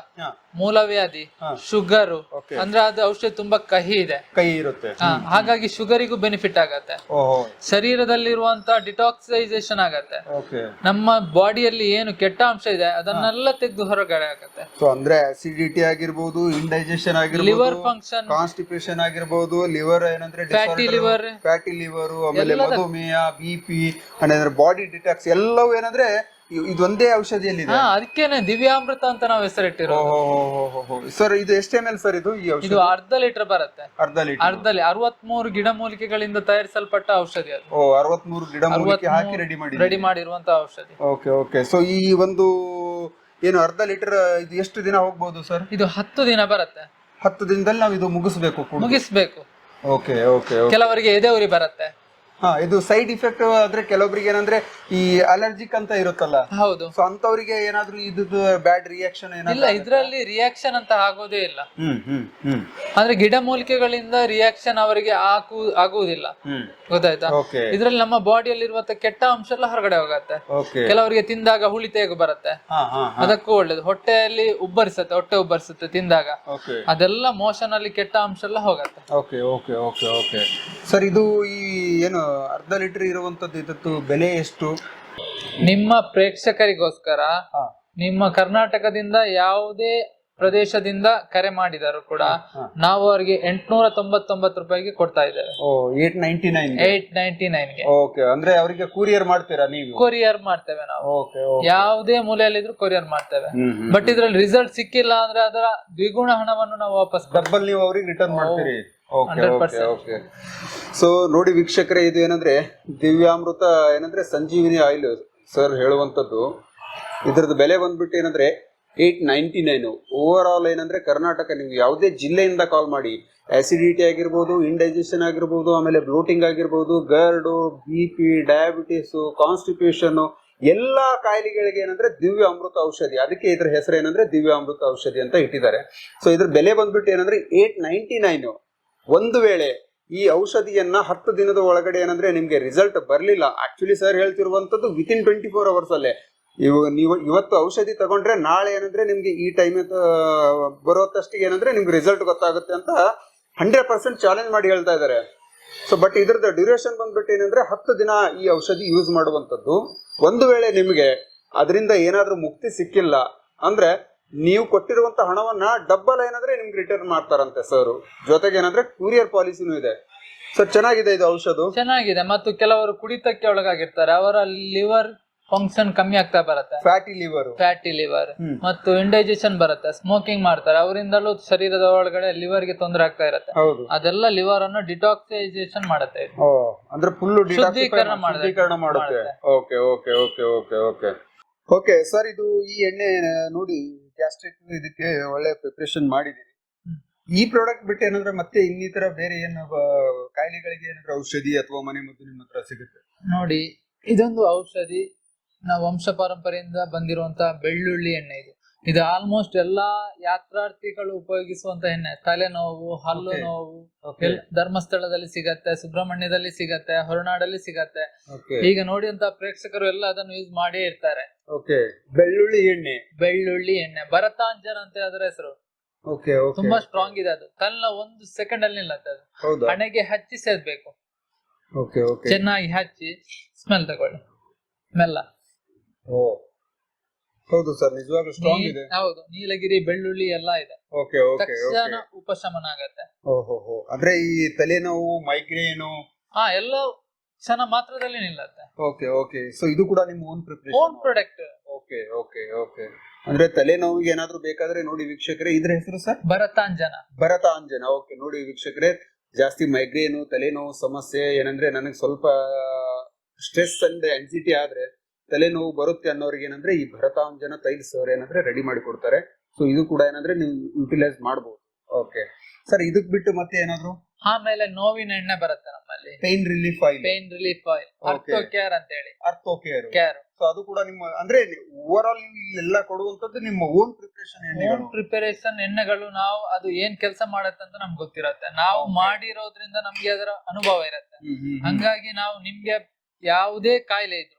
ಮೂಲವ್ಯಾಧಿ ಶುಗರ್ ಅಂದ್ರೆ ಅದು ಔಷಧಿ ತುಂಬಾ ಕಹಿ ಇದೆ. ಕೈ ಇರುತ್ತೆ. ಹಾ, ಹಾಗಾಗಿ ಶುಗರಿಗೂ ಬೆನಿಫಿಟ್ ಆಗತ್ತೆ. ಓಹೋ. ಶರೀರದಲ್ಲಿರುವಂತ ಡಿಟಾಕ್ಸೈಸೇಷನ್ ಆಗತ್ತೆ. ಓಕೆ ನಮ್ಮ ಬಾಡಿಯಲ್ಲಿ ಏನು ಕೆಟ್ಟ ಅಂಶ ಇದೆ ಅದನ್ನೆಲ್ಲ ತೆಗೆದು ಹೊರಗಡೆ ಆಗತ್ತೆ ಸೊ ಅಂದ್ರೆ ಅಸಿಡಿಟಿ ಆಗಿರ್ಬೋದು ಇಂಡೈಜೆಷನ್ ಆಗಿರ್ಬೋದು ಲಿವರ್ ಫಂಕ್ಷನ್ ಕಾನ್ಸ್ಟಿಪೇಷನ್ ಆಗಿರ್ಬೋದು ಲಿವರ್ ಏನಂದ್ರೆ ಫ್ಯಾಟಿ ಲಿವರ್ ಫ್ಯಾಟಿ ಲಿವರ್ ಆಮೇಲೆ ಮಧುಮೇಹ ಬಿಪಿ ಅಂದ್ರೆ ಬಾಡಿ ಡಿಟಾಕ್ಸ್ ಎಲ್ಲವೂ ಏನಂದ್ರೆ ಇದೊಂದೇ ಔಷಧಿಯಲ್ಲಿದೆ. ಹಾ ಅದಕ್ಕೇನೆ ದಿವ್ಯಾಮೃತ ಅಂತ ನಾವು ಹೆಸರಿಟ್ಟಿರೋ ಸರ್ ಇದು ಎಷ್ಟು ಎಲ್ ಸರ್ ಇದು ಈ ಔಷಧಿ? ಇದು ಅರ್ಧ ಲೀಟರ್ ಬರುತ್ತೆ. ಅರ್ಧ ಲೀಟರ್. ಅರ್ಧಲ್ಲಿ ಅರವತ್ಮೂರು ಗಿಡಮೂಲಿಕೆಗಳಿಂದ ತಯಾರಿಸಲ್ಪಟ್ಟ ಔಷಧಿ ಅದು. ಓ ಅರವತ್ಮೂರು ಗಿಡ ಮೂಲಿಕೆ ಹಾಕಿ ರೆಡಿ ಮಾಡಿ ರೆಡಿ ಮಾಡಿರುವಂತ ಔಷಧಿ. Okay okay. ಸೊ ಈ ಒಂದು ಏನು ಅರ್ಧ ಲೀಟರ್ ಇದು ಎಷ್ಟು ದಿನ ಹೋಗ್ಬೋದು ಸರ್? ಇದು ಹತ್ತು ದಿನ ಬರುತ್ತೆ. ಹತ್ತು ದಿನದಲ್ಲಿ ನಾವು ಇದು ಮುಗಿಸ್ಬೇಕು. ಮುಗಿಸ್ಬೇಕು ಓಕೆ ಓಕೆ. ಕೆಲವರಿಗೆ ಎದೆ ಉರಿ ಬರುತ್ತೆ. ಹಾ ಇದು ಸೈಡ್ ಇಫೆಕ್ಟ್ ಆದ್ರೆ ಕೆಲವೊಬ್ರಿಗೆ ಏನಂದ್ರೆ ಈ ಅಲರ್ಜಿಕ್ ಅಂತ ಇರುತ್ತಲ್ಲ? ಹೌದು. ಸೊ ಅಂತವರಿಗೆ ಏನಾದ್ರೂ ಇದು ಬ್ಯಾಡ್ ರಿಯಾಕ್ಷನ್ ಇಲ್ಲ ಇದ್ರಲ್ಲಿ ರಿಯಾಕ್ಷನ್ ಅಂತ ಆಗೋದೇ ಇಲ್ಲ. ಹ್ಮ್ ಹ್ಮ್ ಹ್ಮ್. ಅಂದ್ರೆ ಗಿಡಮೂಲಿಕೆಗಳಿಂದ ರಿಯಾಕ್ಷನ್ ಅವರಿಗೆ ಆಕು ಆಗುವುದಿಲ್ಲ. ಗೊತ್ತಾಯ್ತಾ? ಇದ್ರಲ್ಲಿ ನಮ್ಮ ಬಾಡಿಯಲ್ಲಿರುವಂತ ಕೆಟ್ಟ ಅಂಶ ಎಲ್ಲ ಹೊರಗಡೆ ಹೋಗತ್ತೆ. ಓಕೆ ಕೆಲವರಿಗೆ ತಿಂದಾಗ ಹುಳಿ ತೇಗು ಬರುತ್ತೆ. ಹಾ ಹಾ ಅದಕ್ಕೂ ಒಳ್ಳೇದು. ಹೊಟ್ಟೆಯಲ್ಲಿ ಉಬ್ಬರಿಸುತ್ತೆ ಹೊಟ್ಟೆ ಉಬ್ಬರಿಸುತ್ತೆ ತಿಂದಾಗ. ಓಕೆ ಅದೆಲ್ಲ ಮೋಷನ್ ಅಲ್ಲಿ ಕೆಟ್ಟ ಅಂಶ ಎಲ್ಲ ಹೋಗತ್ತೆ. Okay okay okay okay sir ಇದು ಈ ಏನು ಅರ್ಧ ಲೀಟರ್ ಇರುವಂತದ್ದು ಇದತ್ತು ಬೆಲೆ ಎಷ್ಟು? ನಿಮ್ಮ ಪ್ರೇಕ್ಷಕರಿಗೋಸ್ಕರ ಹಾ. ನಿಮ್ಮ ಕರ್ನಾಟಕದಿಂದ ಯಾವುದೇ ಪ್ರದೇಶದಿಂದ ಕರೆ ಮಾಡಿದರು ಕೂಡ ನಾವು ಅವರಿಗೆ ಎಂಟ್ನೂರ ತೊಂಬತ್ತೊಂಬತ್ತು ರೂಪಾಯಿಗೆ ಕೊಡ್ತಾ ಇದ್ದೇವೆ. ಓ at ninety nine at ninety ನೈನ್ಗೆ okay ಅಂದ್ರೆ ಅವರಿಗೆ ಕೂರಿಯರ್ ಮಾಡ್ತೀರಾ ನೀವು? ಕೊರಿಯರ್ ಮಾಡ್ತೇವೆ ನಾವು. ಓಕೆ ಯಾವುದೇ ಮೂಲೆಯಲ್ಲಿದ್ರು ಕೊರಿಯರ್ ಮಾಡ್ತೇವೆ. ಬಟ್ ಇದ್ರಲ್ಲಿ ರಿಸಲ್ಟ್ ಸಿಕ್ಕಿಲ್ಲ ಅಂದ್ರೆ ಅದರ ದ್ವಿಗುಣ ಹಣವನ್ನು ನಾವು ವಾಪಸ್ ಕೊಡ್ತೇವೆ. ಡಬ್ಬಲ್ ನೀವು ಅವ್ರಿಗೆ ರಿಟರ್ನ್ ಮಾಡ್ತೀರಿ. ಓಕೆ 100%. ಓಕೆ ಓಕೆ ಸೊ ನೋಡಿ ವೀಕ್ಷಕರೇ ಇದು ಏನಂದ್ರೆ ದಿವ್ಯಾಮೃತ ಏನಂದ್ರೆ ಸಂಜೀವಿನಿ ಆಯಿಲ್ ಸರ್ ಹೇಳುವಂತದ್ದು ಇದ್ರದ್ದು ಬೆಲೆ ಬಂದ್ಬಿಟ್ಟು ಏನಂದ್ರೆ at ninety nine over all ಏನಂದ್ರೆ ಕರ್ನಾಟಕ ನೀವು ಯಾವುದೇ ಜಿಲ್ಲೆಯಿಂದ ಕಾಲ್ ಮಾಡಿ. ಆಸಿಡಿಟಿ ಆಗಿರ್ಬೋದು ಇಂಡೈಜೆಷನ್ ಆಗಿರ್ಬೋದು ಆಮೇಲೆ ಬ್ಲೋಟಿಂಗ್ ಆಗಿರ್ಬೋದು GERD B P diabetes constitution ಎಲ್ಲಾ ಕಾಯಿಲೆಗಳಿಗೆ ಏನಂದ್ರೆ ದಿವ್ಯ ಅಮೃತ ಔಷಧಿ. ಅದಕ್ಕೆ ಇದ್ರ ಹೆಸರು ಏನಂದ್ರೆ ದಿವ್ಯ ಅಮೃತ ಔಷಧಿ ಅಂತ ಇಟ್ಟಿದ್ದಾರೆ. ಸೊ ಇದ್ರ ಬೆಲೆ ಬಂದ್ಬಿಟ್ಟು ಏನಂದ್ರೆ ಏಟ್ ನೈಂಟಿ ನೈನು ಒಂದು ವೇಳೆ ಈ ಔಷಧಿಯನ್ನ ಹತ್ತು ದಿನದ ಒಳಗಡೆ ಏನಂದ್ರೆ ನಿಮ್ಗೆ ರಿಸಲ್ಟ್ ಬರಲಿಲ್ಲ. ಆಕ್ಚುಲಿ ಸರ್ ಹೇಳ್ತಿರುವಂತದ್ದು ವಿತಿನ್ ಟ್ವೆಂಟಿ ಫೋರ್ ಅವರ್ಸ್ ಅಲ್ಲೇ ನೀವು ಇವತ್ತು ಔಷಧಿ ತಗೊಂಡ್ರೆ ನಾಳೆ ಏನಂದ್ರೆ ನಿಮ್ಗೆ ಈ ಟೈಮ್ ಬರೋತಷ್ಟಿಗೆ ಏನಂದ್ರೆ ನಿಮ್ಗೆ ರಿಸಲ್ಟ್ ಗೊತ್ತಾಗುತ್ತೆ ಅಂತ ಹಂಡ್ರೆಡ್ ಪರ್ಸೆಂಟ್ ಚಾಲೆಂಜ್ ಮಾಡಿ ಹೇಳ್ತಾ ಇದ್ದಾರೆ. ಸೊ ಬಟ್ ಇದ್ರದ್ದು ಡ್ಯೂರೇಷನ್ ಬಂದ್ಬಿಟ್ಟು ಏನಂದ್ರೆ ಹತ್ತು ದಿನ ಈ ಔಷಧಿ ಯೂಸ್ ಮಾಡುವಂಥದ್ದು. ಒಂದು ವೇಳೆ ನಿಮಗೆ ಅದರಿಂದ ಏನಾದರೂ ಮುಕ್ತಿ ಸಿಕ್ಕಿಲ್ಲ ಅಂದ್ರೆ ನೀವು ಕೊಟ್ಟಿರುವಂತ ಹಣವನ್ನ ಡಬ್ಬಲ್ ಏನಂದ್ರೆ ನಿಮ್ಗೆ ರಿಟರ್ನ್ ಮಾಡ್ತಾರಂತೆ ಸರ್ ಜೊತೆಗೆ ಏನಂದ್ರೆ ಕೂರಿಯರ್ ಪಾಲಿಸಿನೂ ಇದೆ. ಸರ್ ಚೆನ್ನಾಗಿದೆ ಇದು ಔಷಧ? ಚೆನ್ನಾಗಿದೆ. ಮತ್ತು ಕೆಲವರು ಕುಡಿತಕ್ಕೆ ಒಳಗಾಗಿರ್ತಾರೆ. ಅವರ ಲಿವರ್ ಫಂಕ್ಷನ್ ಕಮ್ಮಿ ಆಗ್ತಾ ಬರುತ್ತೆ. Fatty liver fatty liver. ಮತ್ತು ಇಂಡೈಜೆಷನ್ ಬರುತ್ತೆ. ಸ್ಮೋಕಿಂಗ್ ಮಾಡ್ತಾರೆ. ಅವರಿಂದಲೂ ಶರೀರದ ಒಳಗಡೆ ಲಿವರ್ಗೆ ತೊಂದರೆ ಆಗ್ತಾ ಇರುತ್ತೆ. ಅದೆಲ್ಲ ಲಿವರ್ ಅನ್ನು ಡಿಟಾಕ್ಸೈಸೇಷನ್ ಮಾಡುತ್ತೆ. ಅಂದ್ರೆ ಫುಲ್. ಶುದ್ಧೀಕರಣ ಮಾಡುತ್ತೆ. Okay okay okay okay okay okay sir ಇದು ಈ ಎಣ್ಣೆ ನೋಡಿ ಗ್ಯಾಸ್ಟ್ರಿಕ್ ಇದಕ್ಕೆ ಒಳ್ಳೆ ಪ್ರಿಪ್ರೇಷನ್ ಮಾಡಿದೀವಿ. ಈ ಪ್ರಾಡಕ್ಟ್ ಬಿಟ್ಟು ಏನಂದ್ರೆ ಮತ್ತೆ ಇನ್ನಿತರ ಬೇರೆ ಏನು ಕಾಯಿಲೆಗಳಿಗೆ ಏನಾದ್ರು ಔಷಧಿ ಅಥವಾ ಮನೆ ಮದ್ದು ನಿಮ್ಮ ಹತ್ರ ಸಿಗುತ್ತೆ? ನೋಡಿ ಇದೊಂದು ಔಷಧಿ. ನಾವು ವಂಶ ಪರಂಪರೆಯಿಂದ ಬಂದಿರುವಂತಹ ಬೆಳ್ಳುಳ್ಳಿ ಎಣ್ಣೆ ಇದು. ಇದು ಆಲ್ಮೋಸ್ಟ್ ಎಲ್ಲಾ ಯಾತ್ರಾರ್ಥಿಗಳು ಉಪಯೋಗಿಸುವಂತ ಎಣ್ಣೆ. ತಲೆನೋವು ಹಲ್ಲು ನೋವು ಧರ್ಮಸ್ಥಳದಲ್ಲಿ ಸಿಗತ್ತೆ ಸುಬ್ರಹ್ಮಣ್ಯದಲ್ಲಿ ಸಿಗತ್ತೆ ಹೊರನಾಡಲ್ಲಿ ಸಿಗತ್ತೆ. ಈಗ ನೋಡಿದಂತ ಪ್ರೇಕ್ಷಕರು ಎಲ್ಲ ಅದನ್ನು ಯೂಸ್ ಮಾಡೇ ಇರ್ತಾರೆ. ಬೆಳ್ಳುಳ್ಳಿ ಎಣ್ಣೆ. ಬೆಳ್ಳುಳ್ಳಿ ಎಣ್ಣೆ. ಭರತಾಂಜನ್ ಅಂತ ಅದರ ಹೆಸರು. ತುಂಬಾ ಸ್ಟ್ರಾಂಗ್ ಇದೆ ಅದು. ತನ್ನ ಒಂದು ಸೆಕೆಂಡ್ ಅಲ್ಲಿ ನಿಲ್ಲತ್ತೆ ಅದು. ಹಣೆಗೆ ಹಚ್ಚಿ ಸೇರ್ಬೇಕು ಚೆನ್ನಾಗಿ ಹಚ್ಚಿ ಸ್ಮೆಲ್ ತಗೊಳ್ಳಿ. ಸ್ಮೆಲ್ಲ ಓ. ಹೌದು ಸರ್ ನಿಜವಾಗ್ಲೂ ಸ್ಟ್ರಾಂಗ್ ಇದೆ. ಹೌದು ನೀಲಗಿರಿ ಬೆಳ್ಳುಳ್ಳಿ ಎಲ್ಲ ಇದೆ. ಓಕೆ ಓಕೆ ತಕ್ಷಣ ಉಪಶಮನ ಆಗತ್ತೆ ಓಹೋ ಅಂದ್ರೆ ಈ ತಲೆನೋವು ಮೈಗ್ರೇನು ಹಾ ಎಲ್ಲ ಕ್ಷಣ ಮಾತ್ರದಲ್ಲಿ ನಿಲ್ಲತ್ತೆ. ಓಕೆ ಓಕೆ ಸೊ ಇದು ಕೂಡ ನಿಮ್ಮ own own preparation product okay okay okay ಅಂದ್ರೆ ತಲೆನೋವಿಗೆ ಏನಾದ್ರೂ ಬೇಕಾದ್ರೆ ನೋಡಿ ವೀಕ್ಷಕರೇ ಇದ್ರ ಹೆಸರು ಸರ್ ಭರತಾಂಜನ. ಭರತಾಂಜನ. ಓಕೆ ನೋಡಿ ವೀಕ್ಷಕರೇ ಜಾಸ್ತಿ ಮೈಗ್ರೇನು ತಲೆನೋವು ಸಮಸ್ಯೆ ಏನಂದ್ರೆ ನನಗೆ ಸ್ವಲ್ಪ ಸ್ಟ್ರೆಸ್ ಅಂದ್ರೆ ಆನ್ಸಿಟಿ ಆದ್ರೆ ತಲೆನೋವು ಬರುತ್ತೆ ಅನ್ನೋರಿಗೆ ಏನಂದ್ರೆ ಈ ಭರತಾಂಜನ ತೈಲ ಸರ್ ಏನಂದ್ರೆ ರೆಡಿ ಮಾಡಿ ಕೊಡ್ತಾರೆ. ಸೊ ಇದು ಕೂಡ ಏನಂದ್ರೆ ನೀವು ಯುಟಿಲೈಸ್ ಮಾಡಬಹುದು ಓಕೆ ಸರ್ ಇದಕ್ ಬಿಟ್ಟು ಮತ್ತೆ ಏನಾದ್ರು? ಆಮೇಲೆ ನೋವಿನ ಎಣ್ಣೆ ಬರುತ್ತೆ ನಮ್ಮಲ್ಲಿ. Pain relief oil pain relief oil ortho care ಅಂತ ಹೇಳಿ ಅರ್ಥೋ ಕೇರ್ ಕೇರ್ ಸೊ ಅದು ಕೂಡ ನಿಮ್ಮ ಅಂದ್ರೆ ಓವರ್ ಆಲ್ ನೀವು ಇಲ್ಲೆಲ್ಲ ಕೊಡುವಂತದ್ದು ನಿಮ್ಮ ಓನ್ ಪ್ರಿಪರೇಷನ್ ಓನ್ ಎಣ್ಣೆಗಳು. ಪ್ರಿಪರೇಷನ್ ಎಣ್ಣೆಗಳು ನಾವು ಅದು ಏನ್ ಕೆಲಸ ಮಾಡತ್ತೆ ಅಂತ ನಮ್ಗೆ ಗೊತ್ತಿರತ್ತೆ. ನಾವು. ಮಾಡಿರೋದ್ರಿಂದ ನಮ್ಗೆ ಅದರ ಅನುಭವ ಇರತ್ತೆ. ಹಂಗಾಗಿ ನಾವು ನಿಮ್ಗೆ ಯಾವುದೇ ಕಾಯಿಲೆ ಇದ್ರು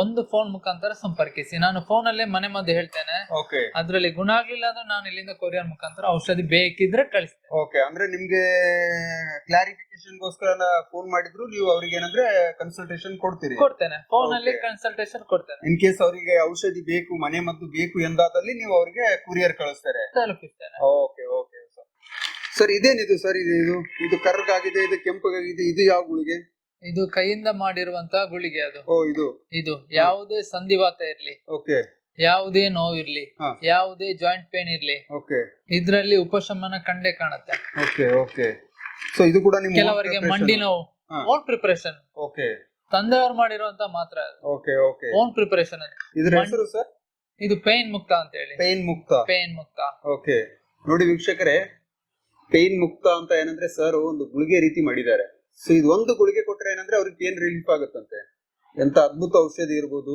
ಒಂದು ಫೋನ್ ಮುಖಾಂತರ ಸಂಪರ್ಕಿಸಿ. ನಾನು ಫೋನ್ ಅಲ್ಲೇ ಮನೆ ಮದ್ದು ಹೇಳ್ತೇನೆ. ಓಕೆ ಅದ್ರಲ್ಲಿ ಗುಣ ಆಗ್ಲಿಲ್ಲ ಅಂದ್ರೆ ನಾನು ಇಲ್ಲಿಂದ ಕೊರಿಯರ್ ಮುಖಾಂತರ ಔಷಧಿ ಬೇಕಿದ್ರೆ ಕಳಿಸ್ತೇನೆ. ಓಕೆ ಅಂದ್ರೆ ನಿಮ್ಗೆ ಕ್ಲಾರಿಫಿಕೇಶನ್ ಗೋಸ್ಕರ ಫೋನ್ ಮಾಡಿದ್ರು ನೀವು ಅವ್ರಿಗೆ ಏನಂದ್ರೆ ಕನ್ಸಲ್ಟೇಷನ್ ಕೊಡ್ತೀರಿ. ಕೊಡ್ತೇನೆ. ಫೋನ್ ಅಲ್ಲಿ ಕನ್ಸಲ್ಟೇಷನ್ ಕೊಡ್ತೇನೆ. ಇನ್ ಕೇಸ್ ಅವರಿಗೆ ಔಷಧಿ ಬೇಕು ಮನೆ ಮದ್ದು ಬೇಕು ಎಂದಾದಲ್ಲಿ ನೀವು ಅವರಿಗೆ ಕೊರಿಯರ್ ಕಳಿಸ್ತಾರೆ. ತಲುಪಿಸ್ತೇನೆ. ಓಕೆ ಓಕೆ ಸರ್ ಸರ್ ಇದೇನಿದು ಸರ್ ಇದು ಇದು? ಇದು ಕರ್ಗಾಗಿದೆ ಇದು ಕೆಂಪಗಾಗಿದೆ ಇದು ಯಾವ ಗುಳಿಗೆ? ಇದು ಕೈಯಿಂದ ಮಾಡಿರುವಂತಹ ಗುಳಿಗೆ ಅದು. ಓ ಇದು. ಇದು ಯಾವುದೇ ಸಂಧಿವಾತ ಇರ್ಲಿ. ಓಕೆ. ಯಾವುದೇ ನೋವಿರ್ಲಿ ಇರ್ಲಿ. ಯಾವುದೇ ಜಾಯಿಂಟ್ ಪೇನ್ ಇರ್ಲಿ. ಓಕೆ. ಇದ್ರಲ್ಲಿ ಉಪಶಮನ ಕಂಡೇ ಕಾಣುತ್ತೆ. Okay okay. ಸೊ ಇದು ಕೂಡ ನಿಮ್ಮ ಕೆಲವರಿಗೆ ಮಂಡಿ ನೋವು. Own preparation okay. ತಂದೆಯವರು ಮಾಡಿರುವಂತ ಮಾತ್ರ ಓಕೆ ಓಕೆ. ಓನ್ ಪ್ರಿಪರೇಷನ್ ಇದ್ರ ಹೆಸರು ಸರ್? ಇದು ಪೇನ್ ಮುಕ್ತ ಅಂತ ಹೇಳಿ. ಪೇನ್ ಮುಕ್ತ. ಪೇನ್ ಮುಕ್ತ. ಓಕೆ. ನೋಡಿ ವೀಕ್ಷಕರೇ ಪೇನ್ ಮುಕ್ತ ಅಂತ ಏನಂದ್ರೆ ಸರ್ ಒಂದು ಗುಳಿಗೆ ರೀತಿ ಮಾಡಿದ್ದಾರೆ. ಸೊ ಇದು ಒಂದು ಗುಳಿಗೆ ಕೊಟ್ರೆ ಏನಂದ್ರೆ ಅವ್ರಿಗೆ ಏನ್ ರಿಲೀಫ್ ಆಗುತ್ತಂತೆ? ಎಂತ ಅದ್ಭುತ ಔಷಧಿ ಇರ್ಬೋದು?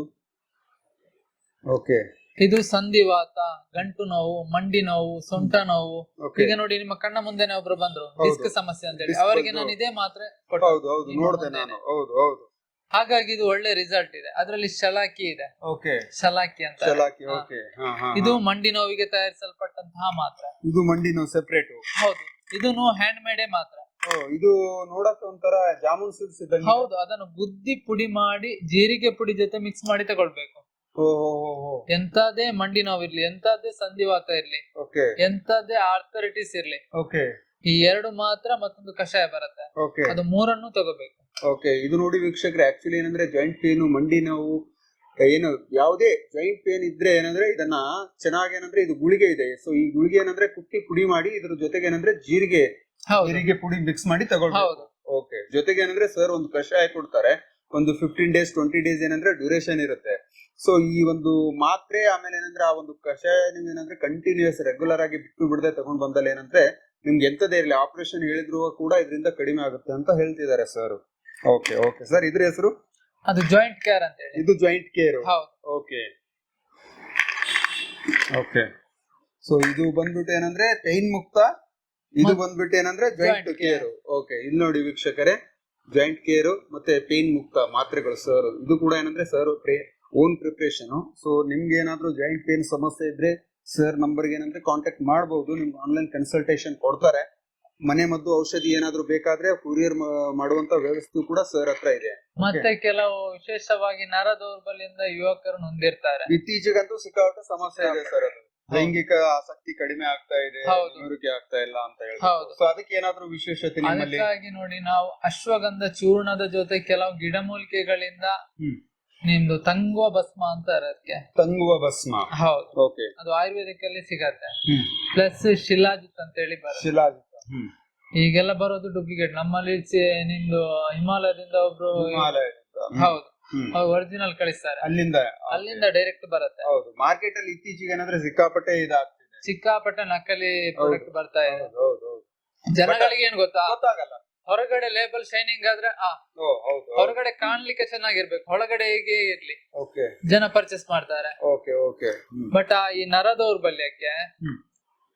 ಓಕೆ ಇದು ಸಂಧಿವಾತ ಗಂಟು ನೋವು ಮಂಡಿ ನೋವು ಸೊಂಟ ನೋವು. ಈಗ ನೋಡಿ ನಿಮ್ಮ ಕಣ್ಣ ಮುಂದೆನೆ ಒಬ್ರು ಬಂದ್ರು ಡಿಸ್ಕ್ ಸಮಸ್ಯೆ ಅಂತ ಹೇಳಿ. ಅವರಿಗೆ ನಾನು ಇದೇ ಮಾತ್ರ ಹೌದು ಹೌದು. ನೋಡಿದೆ ನಾನು. ಹೌದು ಹೌದು. ಹಾಗಾಗಿ ಇದು ಒಳ್ಳೆ ರಿಸಲ್ಟ್ ಇದೆ. ಅದರಲ್ಲಿ ಶಲಾಕಿ ಇದೆ. ಓಕೆ ಶಲಾಕಿ ಅಂತ. ಶಲಾಕಿ ಓಕೆ ಇದು ಮಂಡಿ ನೋವಿಗೆ ತಯಾರಿಸಲ್ಪಟ್ಟಂತಹ ಮಾತ್ರ. ಇದು ಮಂಡಿ ನೋವು ಸೆಪರೇಟ್ ಹೌದು. ಇದನ್ನು ಹ್ಯಾಂಡ್ ಮೇಡೇ ಮಾತ್ರ. ಇದು ನೋಡಕ್ ಒಂಥರ ಜಾಮೂನ್ ಸಿಲ್ಸ್ ಇದ್ದಂಗೆ ಹೌದು ಅದನ್ನು ಗುದ್ದಿ ಪುಡಿ ಮಾಡಿ ಜೀರಿಗೆ ಪುಡಿ ಜೊತೆ ಮಿಕ್ಸ್ ಮಾಡಿ ತಗೊಳ್ಬೇಕು. ಎಂತದೇ ಮಂಡಿ ನೋವಿರ್ಲಿ ಎಂತದೇ ಸಂಧಿವಾತ ಇರ್ಲಿ ಓಕೆ. ಎಂತದೇ ಆರ್ಥರಿಟಿಸ್ ಇರ್ಲಿ ಓಕೆ. ಈ ಎರಡು ಮಾತ್ರ ಮತ್ತೊಂದು ಕಷಾಯ ಬರುತ್ತೆ. ಓಕೆ. ಅದು ಮೂರನ್ನು ತಗೋಬೇಕು. ಓಕೆ ಇದು ನೋಡಿ ವೀಕ್ಷಕರೇ ಆಕ್ಚುಲಿ ಏನಂದ್ರೆ ಜಾಯಿಂಟ್ ಪೇನ್ ಮಂಡಿ ನೋವು ಏನು ಯಾವುದೇ ಜಾಯಿಂಟ್ ಪೇನ್ ಇದ್ರೆ ಏನಂದ್ರೆ ಇದನ್ನ ಚೆನ್ನಾಗಿ ಏನಂದ್ರೆ ಇದು ಗುಳಿಗೆ ಇದೆ. ಸೊ ಈ ಗುಳಿಗೆ ಏನಂದ್ರೆ ಕುಟ್ಟಿ ಪುಡಿ ಮಾಡಿ ಇದ್ರ ಜೊತೆಗೆ ಏನಂದ್ರೆ ಜೀರಿಗೆ ಜೀರಿಗೆ ಪುಡಿ ಮಿಕ್ಸ್ ಮಾಡಿ ತಗೊಳ್ಬೇಕು. ಹೌದು. ಓಕೆ ಜೊತೆಗೆ ಏನಂದ್ರೆ ಸರ್ ಒಂದು ಕಷಾಯ ಕೊಡ್ತಾರೆ. ಒಂದು ಫಿಫ್ಟೀನ್ ಡೇಸ್ ಟ್ವೆಂಟಿ ಡೇಸ್ ಏನಂದ್ರೆ ಡ್ಯೂರೇಷನ್ ಇರುತ್ತೆ. ಸೊ ಈ ಒಂದು ಮಾತ್ರೆ ಆಮೇಲೆ ಏನಂದ್ರೆ ಆ ಒಂದು ಕಷಾಯ ನೀವು ಏನಂದ್ರೆ ಕಂಟಿನ್ಯೂಸ್ ರೆಗ್ಯುಲರ್ ಆಗಿ ಬಿಟ್ಟು ಬಿಡದೆ ತಗೊಂಡ್ ಬಂದಲ್ಲ ಏನಂದ್ರೆ ನಿಮ್ಗೆ ಎಂತದೇ ಇರಲಿ ಆಪರೇಷನ್ ಹೇಳಿದ್ರು ಕೂಡ ಇದರಿಂದ ಕಡಿಮೆ ಆಗುತ್ತೆ ಅಂತ ಹೇಳ್ತಿದ್ದಾರೆ ಸರ್ ಓಕೆ ಓಕೆ ಸರ್ ಇದ್ರ ಹೆಸರು? ಅದು ಜಾಯಿಂಟ್ ಕೇರ್ ಅಂತ ಹೇಳಿ. ಇದು ಜಾಯಿಂಟ್ ಕೇರ್ ಹೌದು. ಓಕೆ ಓಕೆ ಸೊ ಇದು ಬಂದ್ಬಿಟ್ಟು ಏನಂದ್ರೆ ಪೈನ್ ಮುಕ್ತ ಇದು ಬಂದ್ಬಿಟ್ಟು ಏನಂದ್ರೆ ಜಾಯಿಂಟ್ ಕೇರ್ ಓಕೆ ಇಲ್ಲಿ ನೋಡಿ ವೀಕ್ಷಕರೇ. ಜಾಯಿಂಟ್ ಕೇರ್ ಮತ್ತೆ ಪೇನ್ ಮುಕ್ತ ಮಾತ್ರೆಗಳು ಸರ್ ಇದು ಕೂಡ ಏನಂದ್ರೆ ಸರ್ ಓನ್ ಪ್ರಿಪ್ರೇಷನ್ ಸೊ ನಿಮ್ಗೆ ಏನಾದ್ರೂ ಜಾಯಿಂಟ್ ಪೇನ್ ಸಮಸ್ಯೆ ಇದ್ರೆ ಸರ್ ನಂಬರ್ಗೆ ಏನಂದ್ರೆ ಕಾಂಟ್ಯಾಕ್ಟ್ ಮಾಡಬಹುದು ನಿಮ್ಗೆ ಆನ್ಲೈನ್ ಕನ್ಸಲ್ಟೇಷನ್ ಕೊಡ್ತಾರೆ. ಮನೆ ಮದ್ದು ಔಷಧಿ ಏನಾದ್ರೂ ಬೇಕಾದ್ರೆ ಕುರಿಯರ್ ಮಾಡುವಂತ ವ್ಯವಸ್ಥೆ ಕೂಡ ಸರ್ ಹತ್ರ ಇದೆ. ಮತ್ತೆ ಕೆಲವು ವಿಶೇಷವಾಗಿ ನರ ದೌರ್ಬಲ್ಯದಿಂದ ಯುವಕರು ನೊಂದಿರ್ತಾರೆ ಇತ್ತೀಚೆಗಂತೂ ಸಿಕ್ಕಾಪಟ್ಟೆ ಸಮಸ್ಯೆ ಇದೆ ಸರ್ ಅದು. ಲೈಂಗಿಕ ಆಸಕ್ತಿ ಕಡಿಮೆ ಆಗ್ತಾ ಇದೆ. ಮೀರುವಿಕೆ ಆಗ್ತಾ ಇಲ್ಲ ಅಂತ ಹೇಳಿ. ಸೊ ಅದಕ್ಕೆ ಏನಾದ್ರೂ ವಿಶೇಷತೆ ಅದಕ್ಕಾಗಿ ನೋಡಿ ನಾವು ಅಶ್ವಗಂಧ ಚೂರ್ಣದ ಜೊತೆ ಕೆಲವು ಗಿಡಮೂಲಿಕೆಗಳಿಂದ. ನಿಮ್ದು ತಂಗುವ ಭಸ್ಮ ಅಂತಾರೆ ಅದಕ್ಕೆ. ತಂಗುವ ಭಸ್ಮ. ಹೌದು. ಓಕೆ ಅದು ಆಯುರ್ವೇದಿಕ್ ಅಲ್ಲಿ ಸಿಗತ್ತೆ ಪ್ಲಸ್ ಶಿಲಾಜಿತ್ ಅಂತ ಹೇಳಿ ಬರುತ್ತೆ. ಶಿಲಾಜಿತ್ ಈಗೆಲ್ಲ ಬರೋದು ಡೂಪ್ಲಿಕೇಟ್ ನಮ್ಮಲ್ಲಿ ನಿಮ್ದು ಹಿಮಾಲಯದಿಂದ ಒಬ್ರು ಹಿಮಾಲಯದಿಂದ. ಹೌದು. ಒರಿಜಿನಲ್ ಕಳಿಸ್ತಾರೆ. ಅಲ್ಲಿಂದ ಅಲ್ಲಿಂದ ಡೈರೆಕ್ಟ್ ಬರುತ್ತೆ. ಹೌದು ಮಾರ್ಕೆಟ್ ಅಲ್ಲಿ ಇತ್ತೀಚೆಗೆ ಏನಾದ್ರೆ ಸಿಕ್ಕಾಪಟ್ಟೆ ಇದಾಗ್ತಿದೆ. ಸಿಕ್ಕಾಪಟ್ಟೆ ನಕಲಿ ಪ್ರಾಡಕ್ಟ್ ಬರ್ತಾ ಇದೆ. ಹೌದು ಹೌದು ಹೌದು. ಜನಗಳಿಗೆ ಏನ್ ಗೊತ್ತಾ? ಗೊತ್ತಾಗಲ್ಲ. ಹೊರಗಡೆ ಲೇಬಲ್ ಶೈನಿಂಗ್ ಆದ್ರೆ ಆ ಹೊರಗಡೆ ಕಾಣ್ಲಿಕ್ಕೆ ಚೆನ್ನಾಗಿರ್ಬೇಕು. ಒಳಗಡೆ ಹೇಗೆ ಇರ್ಲಿ. ಜನ ಪರ್ಚೇಸ್ ಮಾಡ್ತಾರೆ. ಬಟ್ ಆ ಈ ನರ ದೌರ್ಬಲ್ಯಕ್ಕೆ.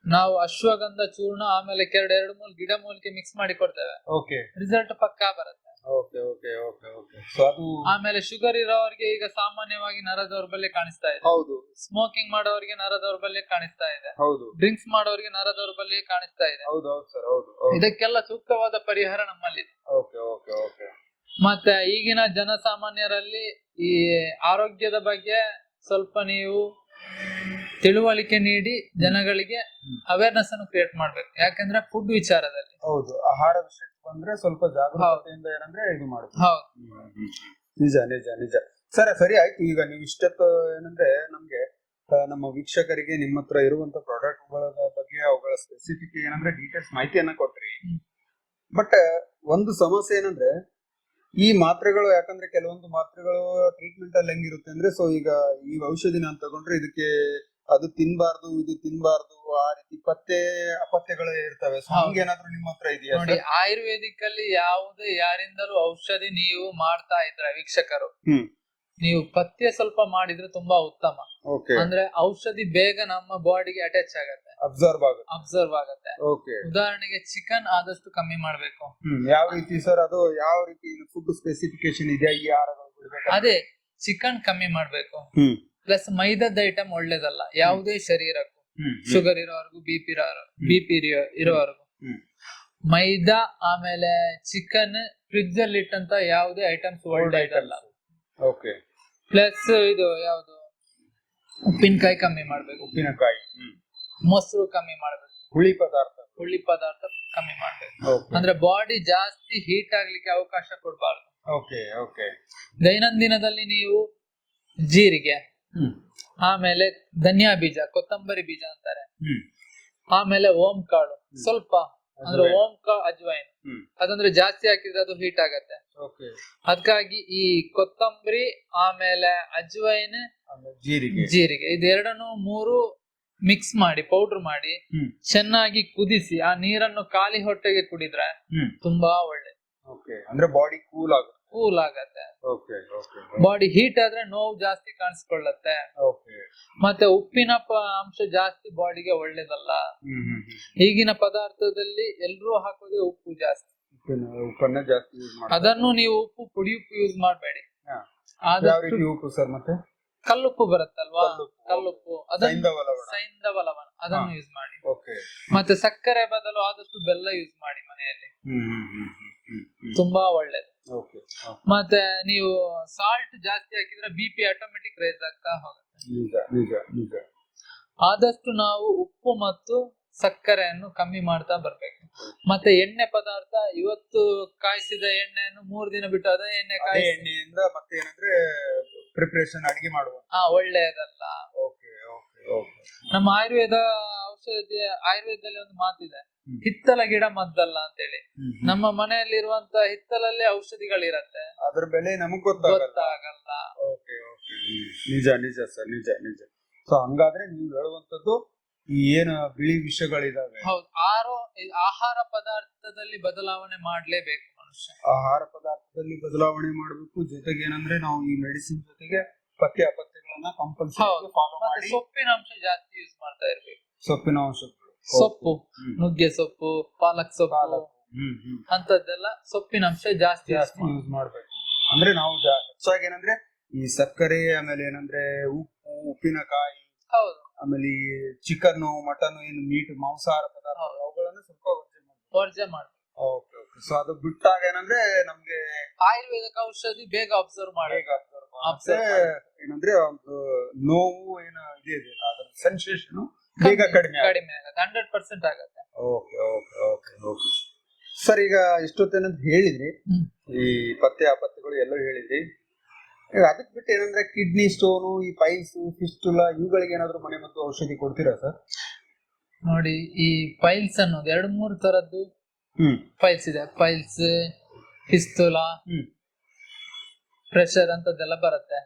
ನಾವು ಅಶ್ವಗಂಧ ಚೂರ್ಣ ಆಮೇಲೆ ಕೆರಡು ಎರಡು ಮೂಲ ಗಿಡ ಮೂಲಿಕೆ ಮಿಕ್ಸ್ ಮಾಡಿ ಕೊಡ್ತೇವೆ. ಓಕೆ ರಿಸಲ್ಟ್ ಪಕ್ಕಾ ಬರುತ್ತೆ. Okay okay okay okay so ಅದು ಆಮೇಲೆ ಶುಗರ್ ಇರೋರಿಗೆ ಈಗ ಸಾಮಾನ್ಯವಾಗಿ ನರ ದೌರ್ಬಲ್ಯ ಕಾಣಿಸ್ತಾ ಇದೆ. ಹೌದು. ಸ್ಮೋಕಿಂಗ್ ಮಾಡೋರಿಗೆ ನರ ದೌರ್ಬಲ್ಯ ಕಾಣಿಸ್ತಾ ಇದೆ. ಹೌದು. ಡ್ರಿಂಕ್ಸ್ ಮಾಡೋರಿಗೆ ನರ ದೌರ್ಬಲ್ಯ ಕಾಣಿಸ್ತಾ ಇದೆ. ಹೌದು ಹೌದು ಸರ್ ಹೌದು ಹೌದು. ಇದಕ್ಕೆಲ್ಲ ಸೂಕ್ತವಾದ ಪರಿಹಾರ ನಮ್ಮಲ್ಲಿ ಓಕೆ ಓಕೆ ಓಕೆ ಮತ್ತೆ ಈಗಿನ ಜನಸಾಮಾನ್ಯರಲ್ಲಿ ಈ ಆರೋಗ್ಯದ ಬಗ್ಗೆ ಸ್ವಲ್ಪ ನೀವು ತಿಳುವಳಿಕೆ ನೀಡಿ ಜನಗಳಿಗೆ ಅವೇರ್ನೆಸ್ ಅನ್ನು ಕ್ರಿಯೇಟ್ ಮಾಡ್ಬೇಕು. ಯಾಕಂದ್ರೆ ಫುಡ್ ವಿಚಾರದಲ್ಲಿ. ಹೌದು ಆಹಾರ ವಿಷಯಕ್ಕೆ ಬಂದ್ರೆ ಸ್ವಲ್ಪ ಜಾಗೃತಿಯಿಂದ ಏನಂದ್ರೆ ಇದು ಮಾಡುದು ಹೌದು. ನಿಜ ನಿಜ ನಿಜ. ಸರ ಸರಿ ಆಯ್ತು. ಈಗ ನೀವು ಇಷ್ಟಕ್ಕ ಏನಂದ್ರೆ ನಮ್ಗೆ ನಮ್ಮ ವೀಕ್ಷಕರಿಗೆ ನಿಮ್ಮ ಹತ್ರ ಇರುವಂತ ಪ್ರಾಡಕ್ಟ್ಗಳ ಬಗ್ಗೆ ಅವುಗಳ ಸ್ಪೆಸಿಫಿಕ್ ಏನಂದ್ರೆ ಡೀಟೇಲ್ಸ್ ಮಾಹಿತಿಯನ್ನ ಕೊಟ್ರಿ. ಬಟ್ ಒಂದು ಸಮಸ್ಯೆ ಏನಂದ್ರೆ ಈ ಮಾತ್ರೆಗಳು ಯಾಕಂದ್ರೆ ಕೆಲವೊಂದು ಮಾತ್ರೆಗಳು ಟ್ರೀಟ್ಮೆಂಟ್ ಅಲ್ಲಿ ಹೆಂಗಿರುತ್ತೆ ಅಂದ್ರೆ ಸೊ ಈಗ ಈ ಔಷಧಿ ನಾನು ತಗೊಂಡ್ರೆ ಇದಕ್ಕೆ ಅದು ತಿನ್ಬಾರ್ದು ಇದು ತಿನ್ಬಾರ್ದು ಆ ರೀತಿ ಪತ್ತೆ ಅಪತ್ಯಗಳು ಇರ್ತವೆ. ಹಂಗೇನಾದ್ರೂ ನಿಮ್ಮ ಹತ್ರ ಇದೆಯಾ ನೋಡಿ ಆಯುರ್ವೇದಿಕ್ ಅಲ್ಲಿ ಯಾವುದೇ ಯಾರಿಂದಲೂ ಔಷಧಿ ನೀವು ಮಾಡ್ತಾ ಇದ್ರ ವೀಕ್ಷಕರು ನೀವು ಪಥ್ಯ ಸ್ವಲ್ಪ ಮಾಡಿದ್ರೆ ತುಂಬಾ ಉತ್ತಮ. ಅಂದ್ರೆ ಔಷಧಿ ಬೇಗ ನಮ್ಮ ಬಾಡಿಗೆ ಅಟ್ಯಾಚ್ ಆಗತ್ತೆ. ಅಬ್ಸರ್ವ್ ಆಗುತ್ತೆ. ಅಬ್ಸರ್ವ್ ಆಗುತ್ತೆ. ಓಕೆ ಉದಾಹರಣೆಗೆ ಚಿಕನ್ ಆದಷ್ಟು ಕಮ್ಮಿ ಮಾಡ್ಬೇಕು. ಯಾವ ರೀತಿ ಸರ್ ಅದು? ಯಾವ ರೀತಿ ಫುಡ್ ಸ್ಪೆಸಿಫಿಕೇಶನ್ ಇದೆ ಈ ಆಹಾರಗಳು ಅದೇ ಚಿಕನ್ ಕಮ್ಮಿ ಮಾಡ್ಬೇಕು. ಪ್ಲಸ್ ಮೈದಾದ ಐಟಮ್ ಒಳ್ಳೇದಲ್ಲ ಯಾವುದೇ ಶರೀರಕ್ಕೂ. ಶುಗರ್ ಇರೋವರೆಗೂ ಬಿಪಿ ಪಿ ಬಿ ಪಿ ಇರೋವರೆಗೂ. ಮೈದಾ ಆಮೇಲೆ ಚಿಕನ್ ಫ್ರಿಡ್ಜ್ ಅಲ್ಲಿ ಇಟ್ಟಂತ ಯಾವುದೇ ಐಟಮ್ಸ್ ಒಳ್ಳೆದಲ್ಲ ಓಕೆ ಪ್ಲಸ್ ಇದು ಯಾವುದು? ಉಪ್ಪಿನಕಾಯಿ ಕಮ್ಮಿ ಮಾಡ್ಬೇಕು. ಉಪ್ಪಿನಕಾಯಿ ಮೊಸರು ಕಮ್ಮಿ ಮಾಡ್ಬೇಕು. ಹುಳಿ ಪದಾರ್ಥ. ಹುಳಿ ಪದಾರ್ಥ ಕಮ್ಮಿ ಮಾಡ್ಬೇಕು. ಅಂದ್ರೆ ಬಾಡಿ ಜಾಸ್ತಿ ಹೀಟ್ ಆಗ್ಲಿಕ್ಕೆ ಅವಕಾಶ ಕೊಡಬಾರ್ದು. ಓಕೆ ಓಕೆ ದೈನಂದಿನದಲ್ಲಿ ನೀವು ಜೀರಿಗೆ ಆಮೇಲೆ ಧನಿಯಾ ಬೀಜ ಕೊತ್ತಂಬರಿ ಬೀಜ ಅಂತಾರೆ. ಆಮೇಲೆ ಓಂ ಕಾಳು. ಸ್ವಲ್ಪ ಅಂದ್ರೆ. ಓಂ ಕಾಳು ಅಜ್ವೈನ್. ಅದಂದ್ರೆ ಜಾಸ್ತಿ ಹಾಕಿದ್ರೆ ಅದು ಹೀಟ್ ಆಗತ್ತೆ. ಅದಕ್ಕಾಗಿ ಈ ಕೊತ್ತಂಬರಿ ಆಮೇಲೆ ಅಜ್ವೈನ್ ಜೀರಿಗೆ. ಜೀರಿಗೆ. ಇದೆರಡನ್ನು ಮೂರು ಮಿಕ್ಸ್ ಮಾಡಿ ಪೌಡರ್ ಮಾಡಿ ಚೆನ್ನಾಗಿ ಕುದಿಸಿ ಆ ನೀರನ್ನು ಖಾಲಿ ಹೊಟ್ಟೆಗೆ ಕುಡಿದ್ರೆ ತುಂಬಾ ಒಳ್ಳೆ ಅಂದ್ರೆ ಬಾಡಿ ಕೂಲ್ ಆಗುತ್ತೆ. ಕೂಲ್ ಆಗತ್ತೆ. ಬಾಡಿ ಹೀಟ್ ಆದ್ರೆ ನೋವು ಜಾಸ್ತಿ ಕಾಣಿಸ್ಕೊಳ್ಳತ್ತೆ. ಮತ್ತೆ ಉಪ್ಪಿನ ಅಂಶ ಜಾಸ್ತಿ ಬಾಡಿಗೆ ಒಳ್ಳೇದಲ್ಲ. ಈಗಿನ ಪದಾರ್ಥದಲ್ಲಿ ಎಲ್ರೂ ಹಾಕೋದೇ ಉಪ್ಪು ಜಾಸ್ತಿ. ಅದನ್ನು ನೀವು ಉಪ್ಪು ಪುಡಿ ಉಪ್ಪು ಯೂಸ್ ಮಾಡಬೇಡಿ. ಉಪ್ಪು ಸರ್ ಮತ್ತೆ? ಕಲ್ಲುಪ್ಪು ಬರುತ್ತಲ್ವಾ? ಕಲ್ಲುಪ್ಪು. ಸೈಂಧವ ಲವಣ. ಅದನ್ನು ಯೂಸ್ ಮಾಡಿ. ಮತ್ತೆ ಸಕ್ಕರೆ ಬದಲು ಆದಷ್ಟು ಬೆಲ್ಲ ಯೂಸ್ ಮಾಡಿ ಮನೆಯಲ್ಲಿ. ತುಂಬಾ ಒಳ್ಳೇದು. ಮತ್ತೆ ನೀವು ಸಾಲ್ಟ್ ಜಾಸ್ತಿ ಹಾಕಿದ್ರೆ ಬಿ ಪಿ ಆಟೋಮೆಟಿಕ್ ರೈಸ್ ಆಗ್ತಾ ಹೋಗುತ್ತೆ. ಆದಷ್ಟು ನಾವು ಉಪ್ಪು ಮತ್ತು ಸಕ್ಕರೆಯನ್ನು ಕಮ್ಮಿ ಮಾಡ್ತಾ ಬರ್ಬೇಕು. ಮತ್ತೆ ಎಣ್ಣೆ ಪದಾರ್ಥ ಇವತ್ತು ಕಾಯಿಸಿದ ಎಣ್ಣೆಯನ್ನು ಮೂರ್ ದಿನ ಬಿಟ್ಟು ಅದೇ ಎಣ್ಣೆ ಕಾಯಿ ಕಾಯಿಸಿ ಎಣ್ಣೆಯಿಂದ ಮತ್ತೆ ಏನಂದ್ರೆ ಪ್ರಿಪರೇಷನ್ ಅಡಿಗೆ ಮಾಡುವ. ಹಾ ಒಳ್ಳೆಯದಲ್ಲ. ನಮ್ಮ ಆಯುರ್ವೇದ ಔಷಧಿ ಆಯುರ್ವೇದದಲ್ಲಿ ಒಂದು ಮಾತಿದೆ. ಹಿತ್ತಲ ಗಿಡ ಮದ್ದಲ್ಲ ಅಂತೇಳಿ. ನಮ್ಮ ಮನೆಯಲ್ಲಿ ಇರುವಂತ ಹಿತ್ತಲಲ್ಲಿ ಔಷಧಿಗಳಿರತ್ತೆ. ಅದ್ರ ಬೆಲೆ ನಮಗ್ ಗೊತ್ತಾಗಲ್ಲ. ನಿಜ ನಿಜ ಸರ್ ನಿಜ ನಿಜ. ಸೊ ಹಂಗಾದ್ರೆ ನೀವು ಹೇಳುವಂತದ್ದು ಈ ಏನು ಬಿಳಿ ವಿಷಗಳಿದಾವೆ? ಹೌದು. ಆರೋ ಆಹಾರ ಪದಾರ್ಥದಲ್ಲಿ ಬದಲಾವಣೆ ಮಾಡ್ಲೇಬೇಕು ಮನುಷ್ಯ. ಆಹಾರ ಪದಾರ್ಥದಲ್ಲಿ ಬದಲಾವಣೆ ಮಾಡಬೇಕು. ಜೊತೆಗೆ ಏನಂದ್ರೆ ನಾವು ಈ ಮೆಡಿಸಿನ್ ಜೊತೆಗೆ ಪಥ್ಯ ಅಪತ್ಯಗಳನ್ನ ಕಂಪಲ್ಸರಿ. ಫಾಲೋ ಮಾಡಿ. ಸೊಪ್ಪಿನ ಅಂಶ ಜಾಸ್ತಿ ಯೂಸ್ ಮಾಡ್ತಾ ಇರ್ಬೇಕು. ಸೊಪ್ಪಿನ ಅಂಶಗಳು ಸೊಪ್ಪು. ನುಗ್ಗೆ ಸೊಪ್ಪು ಪಾಲಕ್ ಸೊಪ್ಪು ಪಾಲಕ್. ಹ್ಮ್ ಹ್ಮ್. ಅಂತದ್ದೆಲ್ಲ ಸೊಪ್ಪಿನ ಅಂಶ ಜಾಸ್ತಿ ಜಾಸ್ತಿ ಯೂಸ್ ಮಾಡ್ಬೇಕು. ಅಂದ್ರೆ ನಾವು ಹೆಚ್ಚಾಗಿ ಏನಂದ್ರೆ ಈ ಸಕ್ಕರೆ ಆಮೇಲೆ ಏನಂದ್ರೆ ಉಪ್ಪು ಉಪ್ಪಿನಕಾಯಿ ಹೌದು. ಆಮೇಲೆ ಈ ಚಿಕನ್ ಮಟನ್ ಏನು ಮೀಟ್ ಮಾಂಸಾಹಾರ ಪದಾರ್ಥ. ಅವುಗಳನ್ನ ಸ್ವಲ್ಪ ವರ್ಜೆ ಮಾಡ್ಬೇಕು. ವರ್ಜೆ ಮಾಡ್ಬೇಕು. ಸೊ ಅದು ಬಿಟ್ಟಾಗ ಏನಂದ್ರೆ ನಮ್ಗೆ ಆಯುರ್ವೇದಿಕ ಔಷಧಿ ಬೇಗ ಅಬ್ಸರ್ವ್ ಮಾಡಿ. ಏನಂದ್ರೆ ಒಂದು ನೋವು ಏನು ಇದೆ ಇದೆಯಲ್ಲ ಅದ್ರ ಸೆನ್ಸೇಷನ್ ಬೇಗ ಕಡಿಮೆ. ಕಡಿಮೆ ಆಗುತ್ತೆ. ಹಂಡ್ರೆಡ್ ಪರ್ಸೆಂಟ್ ಆಗುತ್ತೆ. Okay okay okay okay sir ಈಗ ಇಷ್ಟೊತ್ತೇನಂತ ಹೇಳಿದ್ರಿ ಈ ಪತ್ತೆ ಆಪತ್ತೆಗಳು ಎಲ್ಲ ಹೇಳಿದ್ರಿ. ಈಗ ಅದಕ್ಕೆ ಬಿಟ್ಟು ಏನಂದ್ರೆ ಕಿಡ್ನಿ ಸ್ಟೋನು ಈ ಪೈಲ್ಸ್ ಫಿಸ್ಟುಲಾ ಇವುಗಳಿಗೆ ಏನಾದ್ರು ಮನೆ ಮತ್ತು ಔಷಧಿ ಕೊಡ್ತೀರಾ ಸರ್ ನೋಡಿ ಈ ಪೈಲ್ಸ್ ಅನ್ನೋದು ಎರಡು ಮೂರು ತರದ್ದು ಹ್ಮ್. ಪೈಲ್ಸ್ ಇದೆ. ಫೈಲ್ಸ್ ಪಿಸ್ತೂಲ ಹ್ಮ್. ಪ್ರೆಷರ್ ಅಂತದ್ದೆಲ್ಲ ಬರುತ್ತೆ.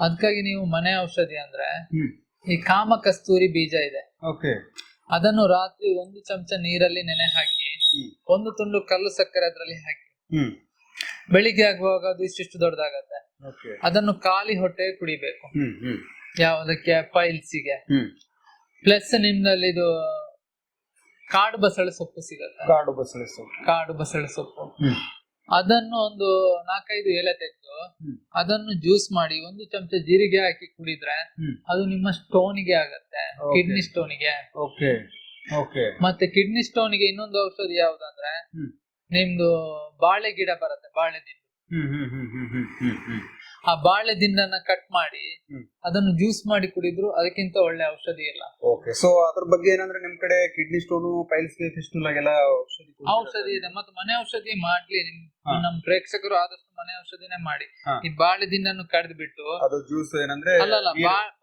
ಅದಕ್ಕಾಗಿ ನೀವು ಮನೆ ಔಷಧಿ ಅಂದ್ರೆ ಈ ಕಾಮ ಕಸ್ತೂರಿ ಬೀಜ ಇದೆ. ಓಕೆ. ಅದನ್ನು ರಾತ್ರಿ ಒಂದು ಚಮಚ ನೀರಲ್ಲಿ ನೆನೆ ಹಾಕಿ ಒಂದು ತುಂಡು ಕಲ್ಲು ಸಕ್ಕರೆ ಅದರಲ್ಲಿ ಹಾಕಿ. ಹ್ಮ್. ಬೆಳಿಗ್ಗೆ ಆಗುವಾಗ ಅದು ಇಷ್ಟಿಷ್ಟು ದೊಡ್ಡದಾಗತ್ತೆ. ಅದನ್ನು ಖಾಲಿ ಹೊಟ್ಟೆ ಕುಡಿಬೇಕು. ಯಾವುದಕ್ಕೆ? ಪೈಲ್ಸಿಗೆ ಹ್ಮ್. ಪ್ಲಸ್ ನಿಮ್ದಲ್ಲಿ ಇದು ಕಾಡು ಬಸಳೆ ಸೊಪ್ಪು ಸಿಗತ್ತೆ. ಕಾಡು ಬಸಳೆ ಸೊಪ್ಪು. ಕಾಡು ಬಸಳೆ ಸೊಪ್ಪು. ಅದನ್ನು ಒಂದು ನಾಲ್ಕೈದು ಎಲೆ ತೆಗೆದು ಅದನ್ನು ಜ್ಯೂಸ್ ಮಾಡಿ ಒಂದು ಚಮಚ ಜೀರಿಗೆ ಹಾಕಿ ಕುಡಿದ್ರೆ ಅದು ನಿಮ್ಮ ಸ್ಟೋನಿಗೆ ಆಗತ್ತೆ. ಕಿಡ್ನಿ ಸ್ಟೋನಿಗೆ. ಓಕೆ ಓಕೆ ಮತ್ತೆ ಕಿಡ್ನಿ ಸ್ಟೋನಿಗೆ ಇನ್ನೊಂದು ಔಷಧಿ ಯಾವ್ದಂದ್ರೆ ನಿಮ್ದು ಬಾಳೆ ಗಿಡ ಬರುತ್ತೆ ಬಾಳೆ ದಿಂಡು. ಆ ಬಾಳೆ ದಿಂಡನ್ನ ಕಟ್ ಮಾಡಿ. ಅದನ್ನು ಜ್ಯೂಸ್ ಮಾಡಿ ಕುಡಿದ್ರು ಅದಕ್ಕಿಂತ ಒಳ್ಳೆ ಔಷಧಿ ಇಲ್ಲ. ಓಕೆ ಸೊ ಅದ್ರ ಬಗ್ಗೆ ಏನಂದ್ರೆ ನಿಮ್ ಕಡೆ ಕಿಡ್ನಿ ಸ್ಟೋನು ಪೈಲ್ಸ್ ಫಿಸ್ಟುಲಾಗೆಲ್ಲ ಔಷಧಿ ಔಷಧಿ ಇದೆ. ಮತ್ತೆ ಮನೆ ಔಷಧಿ ಮಾಡ್ಲಿ. ನಿಮ್. ನಮ್ ಪ್ರೇಕ್ಷಕರು ಆದಷ್ಟು ಮನೆ ಔಷಧಿನೇ ಮಾಡಿ. ಈ ಬಾಳೆ ದಿಂಡನ್ನು ಕಡ್ದು ಬಿಟ್ಟು ಅದು ಜ್ಯೂಸ್ ಏನಂದ್ರೆ ಅಲ್ಲ ಅಲ್ಲ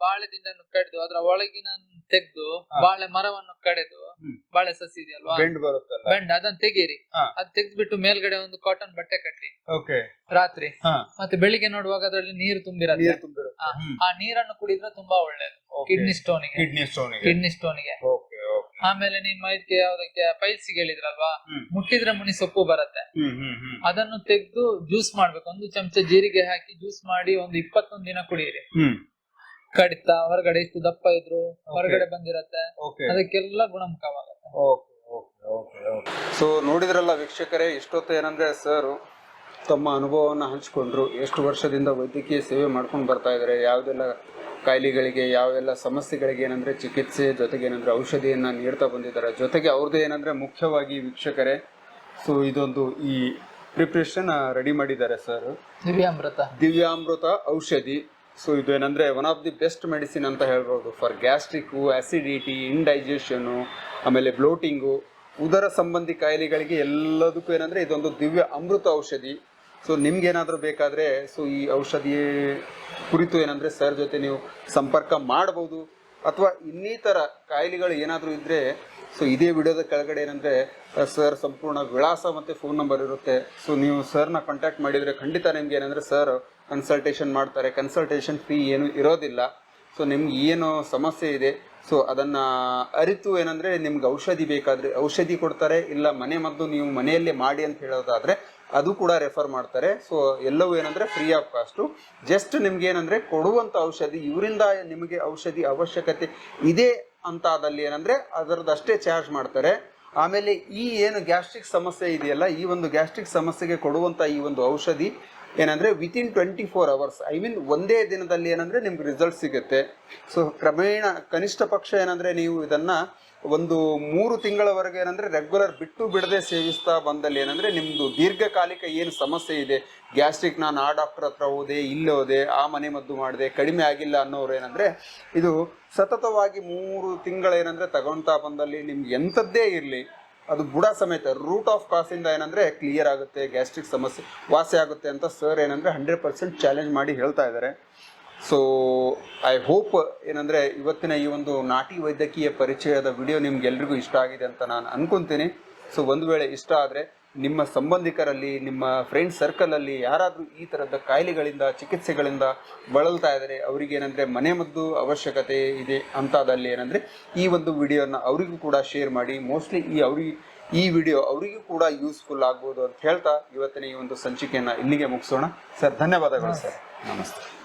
ಬಾಳೆ ದಿಂಡನ್ನು ಕಡ್ದು ಅದ್ರ ಒಳಗಿನ ತೆಗೆದು ಬಾಳೆ ಮರವನ್ನು ಕಡೆದು. ಬಾಳೆ ಸಸಿ ಇದೆಯಲ್ವಾ? ಬೆಂಡ್ ಬರುತ್ತಲ್ಲ? ಬೆಂಡ್ ಅದನ್ನ ತೆಗೀರಿ. ಅದ್ ತೆಗ್ದ್ಬಿಟ್ಟು ಮೇಲ್ಗಡೆ ಒಂದು ಕಾಟನ್ ಬಟ್ಟೆ ಕಟ್ಟಿ ಓಕೆ. ರಾತ್ರಿ. ಮತ್ತೆ ಬೆಳಿಗ್ಗೆ ನೋಡುವಾಗ ಅದರಲ್ಲಿ ನೀರು ತುಂಬಿರತ್ತೆ. ಆ ನೀರನ್ನು ಕುಡಿದ್ರೆ ತುಂಬಾ ಒಳ್ಳೇದು. Kidney stone kidney stone kidney ಸ್ಟೋನಿಗೆ okay okay. ಆಮೇಲೆ ನಿಮ್ಮ ಇದಕ್ಕೆ ಯಾವ್ದಕ್ಕೆ ಪೈಲ್ಸಿಗೆ ಹೇಳಿದ್ರಲ್ವಾ. ಮುಟ್ಟಿದ್ರೆ ಮುನಿ ಸೊಪ್ಪು ಬರುತ್ತೆ. ಅದನ್ನು ತೆಗೆದು ಜ್ಯೂಸ್ ಮಾಡ್ಬೇಕು. ಒಂದು ಚಮಚ ಜೀರಿಗೆ ಹಾಕಿ ಜ್ಯೂಸ್ ಮಾಡಿ ಒಂದು ಇಪ್ಪತ್ತೊಂದು ದಿನ ಕುಡಿಯಿರಿ. ಕಡಿತ ಹೊರಗಡೆ ಇಷ್ಟು ದಪ್ಪ ಇದ್ರು ಹೊರಗಡೆ ಬಂದಿರತ್ತೆ. ಅದಕ್ಕೆಲ್ಲ ಗುಣಮುಖವಾಗುತ್ತೆ. ಸೊ ನೋಡಿದ್ರಲ್ಲ ವೀಕ್ಷಕರೇ ಇಷ್ಟೊತ್ತು ಏನಂದ್ರೆ ಸರ್ ತಮ್ಮ ಅನುಭವವನ್ನು ಹಂಚಿಕೊಂಡ್ರು. ಎಷ್ಟು ವರ್ಷದಿಂದ ವೈದ್ಯಕೀಯ ಸೇವೆ ಮಾಡ್ಕೊಂಡು ಬರ್ತಾ ಇದ್ದಾರೆ ಯಾವುದೆಲ್ಲ ಕಾಯಿಲೆಗಳಿಗೆ ಯಾವೆಲ್ಲ ಸಮಸ್ಯೆಗಳಿಗೆ ಏನಂದ್ರೆ ಚಿಕಿತ್ಸೆ ಜೊತೆಗೆ ಏನಂದ್ರೆ ಔಷಧಿಯನ್ನ ನೀಡ್ತಾ ಬಂದಿದ್ದಾರೆ. ಜೊತೆಗೆ ಅವ್ರದ್ದು ಏನಂದ್ರೆ ಮುಖ್ಯವಾಗಿ ವೀಕ್ಷಕರೇ ಸೊ ಇದೊಂದು ಈ ಪ್ರಿಪ್ರೇಷನ್ ರೆಡಿ ಮಾಡಿದ್ದಾರೆ ಸರ್ ದಿವ್ಯಾಮೃತ. ದಿವ್ಯಾಮೃತ ಔಷಧಿ. ಸೊ ಇದು ಏನಂದರೆ one of the best medicine ಅಂತ ಹೇಳ್ಬೋದು. ಫಾರ್ ಗ್ಯಾಸ್ಟ್ರಿಕ್ಕು ಆ್ಯಸಿಡಿಟಿ ಇಂಡೈಜೆಷನು ಆಮೇಲೆ ಬ್ಲೋಟಿಂಗು ಉದರ ಸಂಬಂಧಿ ಕಾಯಿಲೆಗಳಿಗೆ ಎಲ್ಲದಕ್ಕೂ ಏನಂದರೆ ಇದೊಂದು ದಿವ್ಯ ಅಮೃತ ಔಷಧಿ. ಸೊ ನಿಮ್ಗೇನಾದರೂ ಬೇಕಾದರೆ ಸೊ ಈ ಔಷಧಿ ಕುರಿತು ಏನಂದರೆ ಸರ್ ಜೊತೆ ನೀವು ಸಂಪರ್ಕ ಮಾಡ್ಬೋದು. ಅಥವಾ ಇನ್ನಿತರ ಕಾಯಿಲೆಗಳು ಏನಾದರೂ ಇದ್ದರೆ ಸೊ ಇದೇ ವಿಡಿಯೋದ ಕೆಳಗಡೆ ಏನಂದರೆ ಸರ್ ಸಂಪೂರ್ಣ ವಿಳಾಸ ಮತ್ತು ಫೋನ್ ನಂಬರ್ ಇರುತ್ತೆ. ಸೊ ನೀವು ಸರ್ನ ಕಾಂಟ್ಯಾಕ್ಟ್ ಮಾಡಿದರೆ ಖಂಡಿತ ನಿಮ್ಗೆ ಏನಂದರೆ ಸರ್ ಕನ್ಸಲ್ಟೇಷನ್ ಮಾಡ್ತಾರೆ. ಕನ್ಸಲ್ಟೇಷನ್ ಫೀ ಏನು ಇರೋದಿಲ್ಲ. ಸೊ ನಿಮ್ಗೆ ಏನು ಸಮಸ್ಯೆ ಇದೆ. ಸೊ ಅದನ್ನು ಅರಿತು ಏನಂದರೆ ನಿಮ್ಗೆ ಔಷಧಿ ಬೇಕಾದರೆ ಔಷಧಿ ಕೊಡ್ತಾರೆ. ಇಲ್ಲ, ಮನೆ ಮದ್ದು ನೀವು ಮನೆಯಲ್ಲೇ ಮಾಡಿ ಅಂತ ಹೇಳೋದಾದರೆ ಅದು ಕೂಡ ರೆಫರ್ ಮಾಡ್ತಾರೆ. ಸೊ ಎಲ್ಲವೂ ಏನಂದರೆ ಫ್ರೀ ಆಫ್ ಕಾಸ್ಟು ಜಸ್ಟ್ ನಿಮ್ಗೆ ಏನಂದರೆ ಕೊಡುವಂಥ ಔಷಧಿ, ಇವರಿಂದ ನಿಮಗೆ ಔಷಧಿ ಅವಶ್ಯಕತೆ ಇದೆ ಅಂತ ಆದಲ್ಲಿ ಏನಂದರೆ ಅದರದಷ್ಟೇ ಚಾರ್ಜ್ ಮಾಡ್ತಾರೆ. ಆಮೇಲೆ ಈ ಏನು ಗ್ಯಾಸ್ಟ್ರಿಕ್ ಸಮಸ್ಯೆ ಇದೆಯಲ್ಲ, ಈ ಒಂದು ಗ್ಯಾಸ್ಟ್ರಿಕ್ ಸಮಸ್ಯೆಗೆ ಕೊಡುವಂಥ ಈ ಒಂದು ಔಷಧಿ ಏನಂದ್ರೆ within twenty four hours I mean ಒಂದೇ ದಿನದಲ್ಲಿ ಏನಂದ್ರೆ ನಿಮ್ಗೆ ರಿಸಲ್ಟ್ ಸಿಗುತ್ತೆ. ಸೊ ಕ್ರಮೇಣ ಕನಿಷ್ಠ ಪಕ್ಷ ಏನಂದ್ರೆ ನೀವು ಇದನ್ನ ಒಂದು ಮೂರು ತಿಂಗಳವರೆಗೆ ಏನಂದ್ರೆ ರೆಗ್ಯುಲರ್ ಬಿಟ್ಟು ಬಿಡದೆ ಸೇವಿಸ್ತಾ ಬಂದಲ್ಲಿ ಏನಂದ್ರೆ ನಿಮ್ಮದು ದೀರ್ಘಕಾಲಿಕ ಏನು ಸಮಸ್ಯೆ ಇದೆ ಗ್ಯಾಸ್ಟ್ರಿಕ್ ನಾನು ಆ ಡಾಕ್ಟರ್ ಹತ್ರ ಹೋದೆ ಇಲ್ಲೋದೆ ಆ ಮನೆ ಮದ್ದು ಮಾಡಿದೆ, ಕಡಿಮೆ ಆಗಿಲ್ಲ ಅನ್ನೋರು ಏನಂದ್ರೆ ಇದು ಸತತವಾಗಿ ಮೂರು ತಿಂಗಳೇನಂದ್ರೆ ತಗೊಳ್ತಾ ಬಂದಲ್ಲಿ ನಿಮ್ಗೆ ಎಂಥದ್ದೇ ಇರಲಿ. ಅದು ಬುಡ ಸಮೇತ ರೂಟ್ ಆಫ್ ಕಾಸಿಂದ ಏನಂದ್ರೆ ಕ್ಲಿಯರ್ ಆಗುತ್ತೆ ಗ್ಯಾಸ್ಟ್ರಿಕ್ ಸಮಸ್ಯೆ, ವಾಸಿ ಆಗುತ್ತೆ ಅಂತ ಸರ್ ಏನಂದ್ರೆ ಹಂಡ್ರೆಡ್ ಪರ್ಸೆಂಟ್ ಚಾಲೆಂಜ್ ಮಾಡಿ ಹೇಳ್ತಾ ಇದ್ದಾರೆ ಸೊ ಐ ಹೋಪ್ ಏನಂದ್ರೆ ಇವತ್ತಿನ ಈ ಒಂದು ನಾಟಿ ವೈದ್ಯಕೀಯ ಪರಿಚಯದ ವಿಡಿಯೋ ನಿಮ್ಗೆಲ್ರಿಗೂ ಇಷ್ಟ ಆಗಿದೆ ಅಂತ ನಾನು ಅನ್ಕೊಂತೀನಿ. ಸೊ ಒಂದು ವೇಳೆ ಇಷ್ಟ ಆದರೆ ನಿಮ್ಮ ಸಂಬಂಧಿಕರಲ್ಲಿ, ನಿಮ್ಮ ಫ್ರೆಂಡ್ ಸರ್ಕಲಲ್ಲಿ ಯಾರಾದರೂ ಈ ಥರದ ಕಾಯಿಲೆಗಳಿಂದ, ಚಿಕಿತ್ಸೆಗಳಿಂದ ಬಳಲ್ತಾ ಇದ್ದಾರೆ ಏನಂದರೆ ಮನೆ ಮದ್ದು ಅವಶ್ಯಕತೆ ಇದೆ ಅಂತಾದಲ್ಲಿ ಏನಂದರೆ ಈ ಒಂದು ವಿಡಿಯೋನ ಅವರಿಗೂ ಕೂಡ ಶೇರ್ ಮಾಡಿ ಮೋಸ್ಟ್ಲಿ ಈ ಅವ್ರಿಗೆ ಈ ವಿಡಿಯೋ ಅವರಿಗೂ ಕೂಡ ಯೂಸ್ಫುಲ್ ಆಗ್ಬೋದು ಅಂತ ಹೇಳ್ತಾ ಇವತ್ತಿನ ಈ ಒಂದು ಸಂಚಿಕೆಯನ್ನು ಇಲ್ಲಿಗೆ ಮುಗಿಸೋಣ. ಸರ್, ಧನ್ಯವಾದಗಳು ಸರ್. ನಮಸ್ತೆ.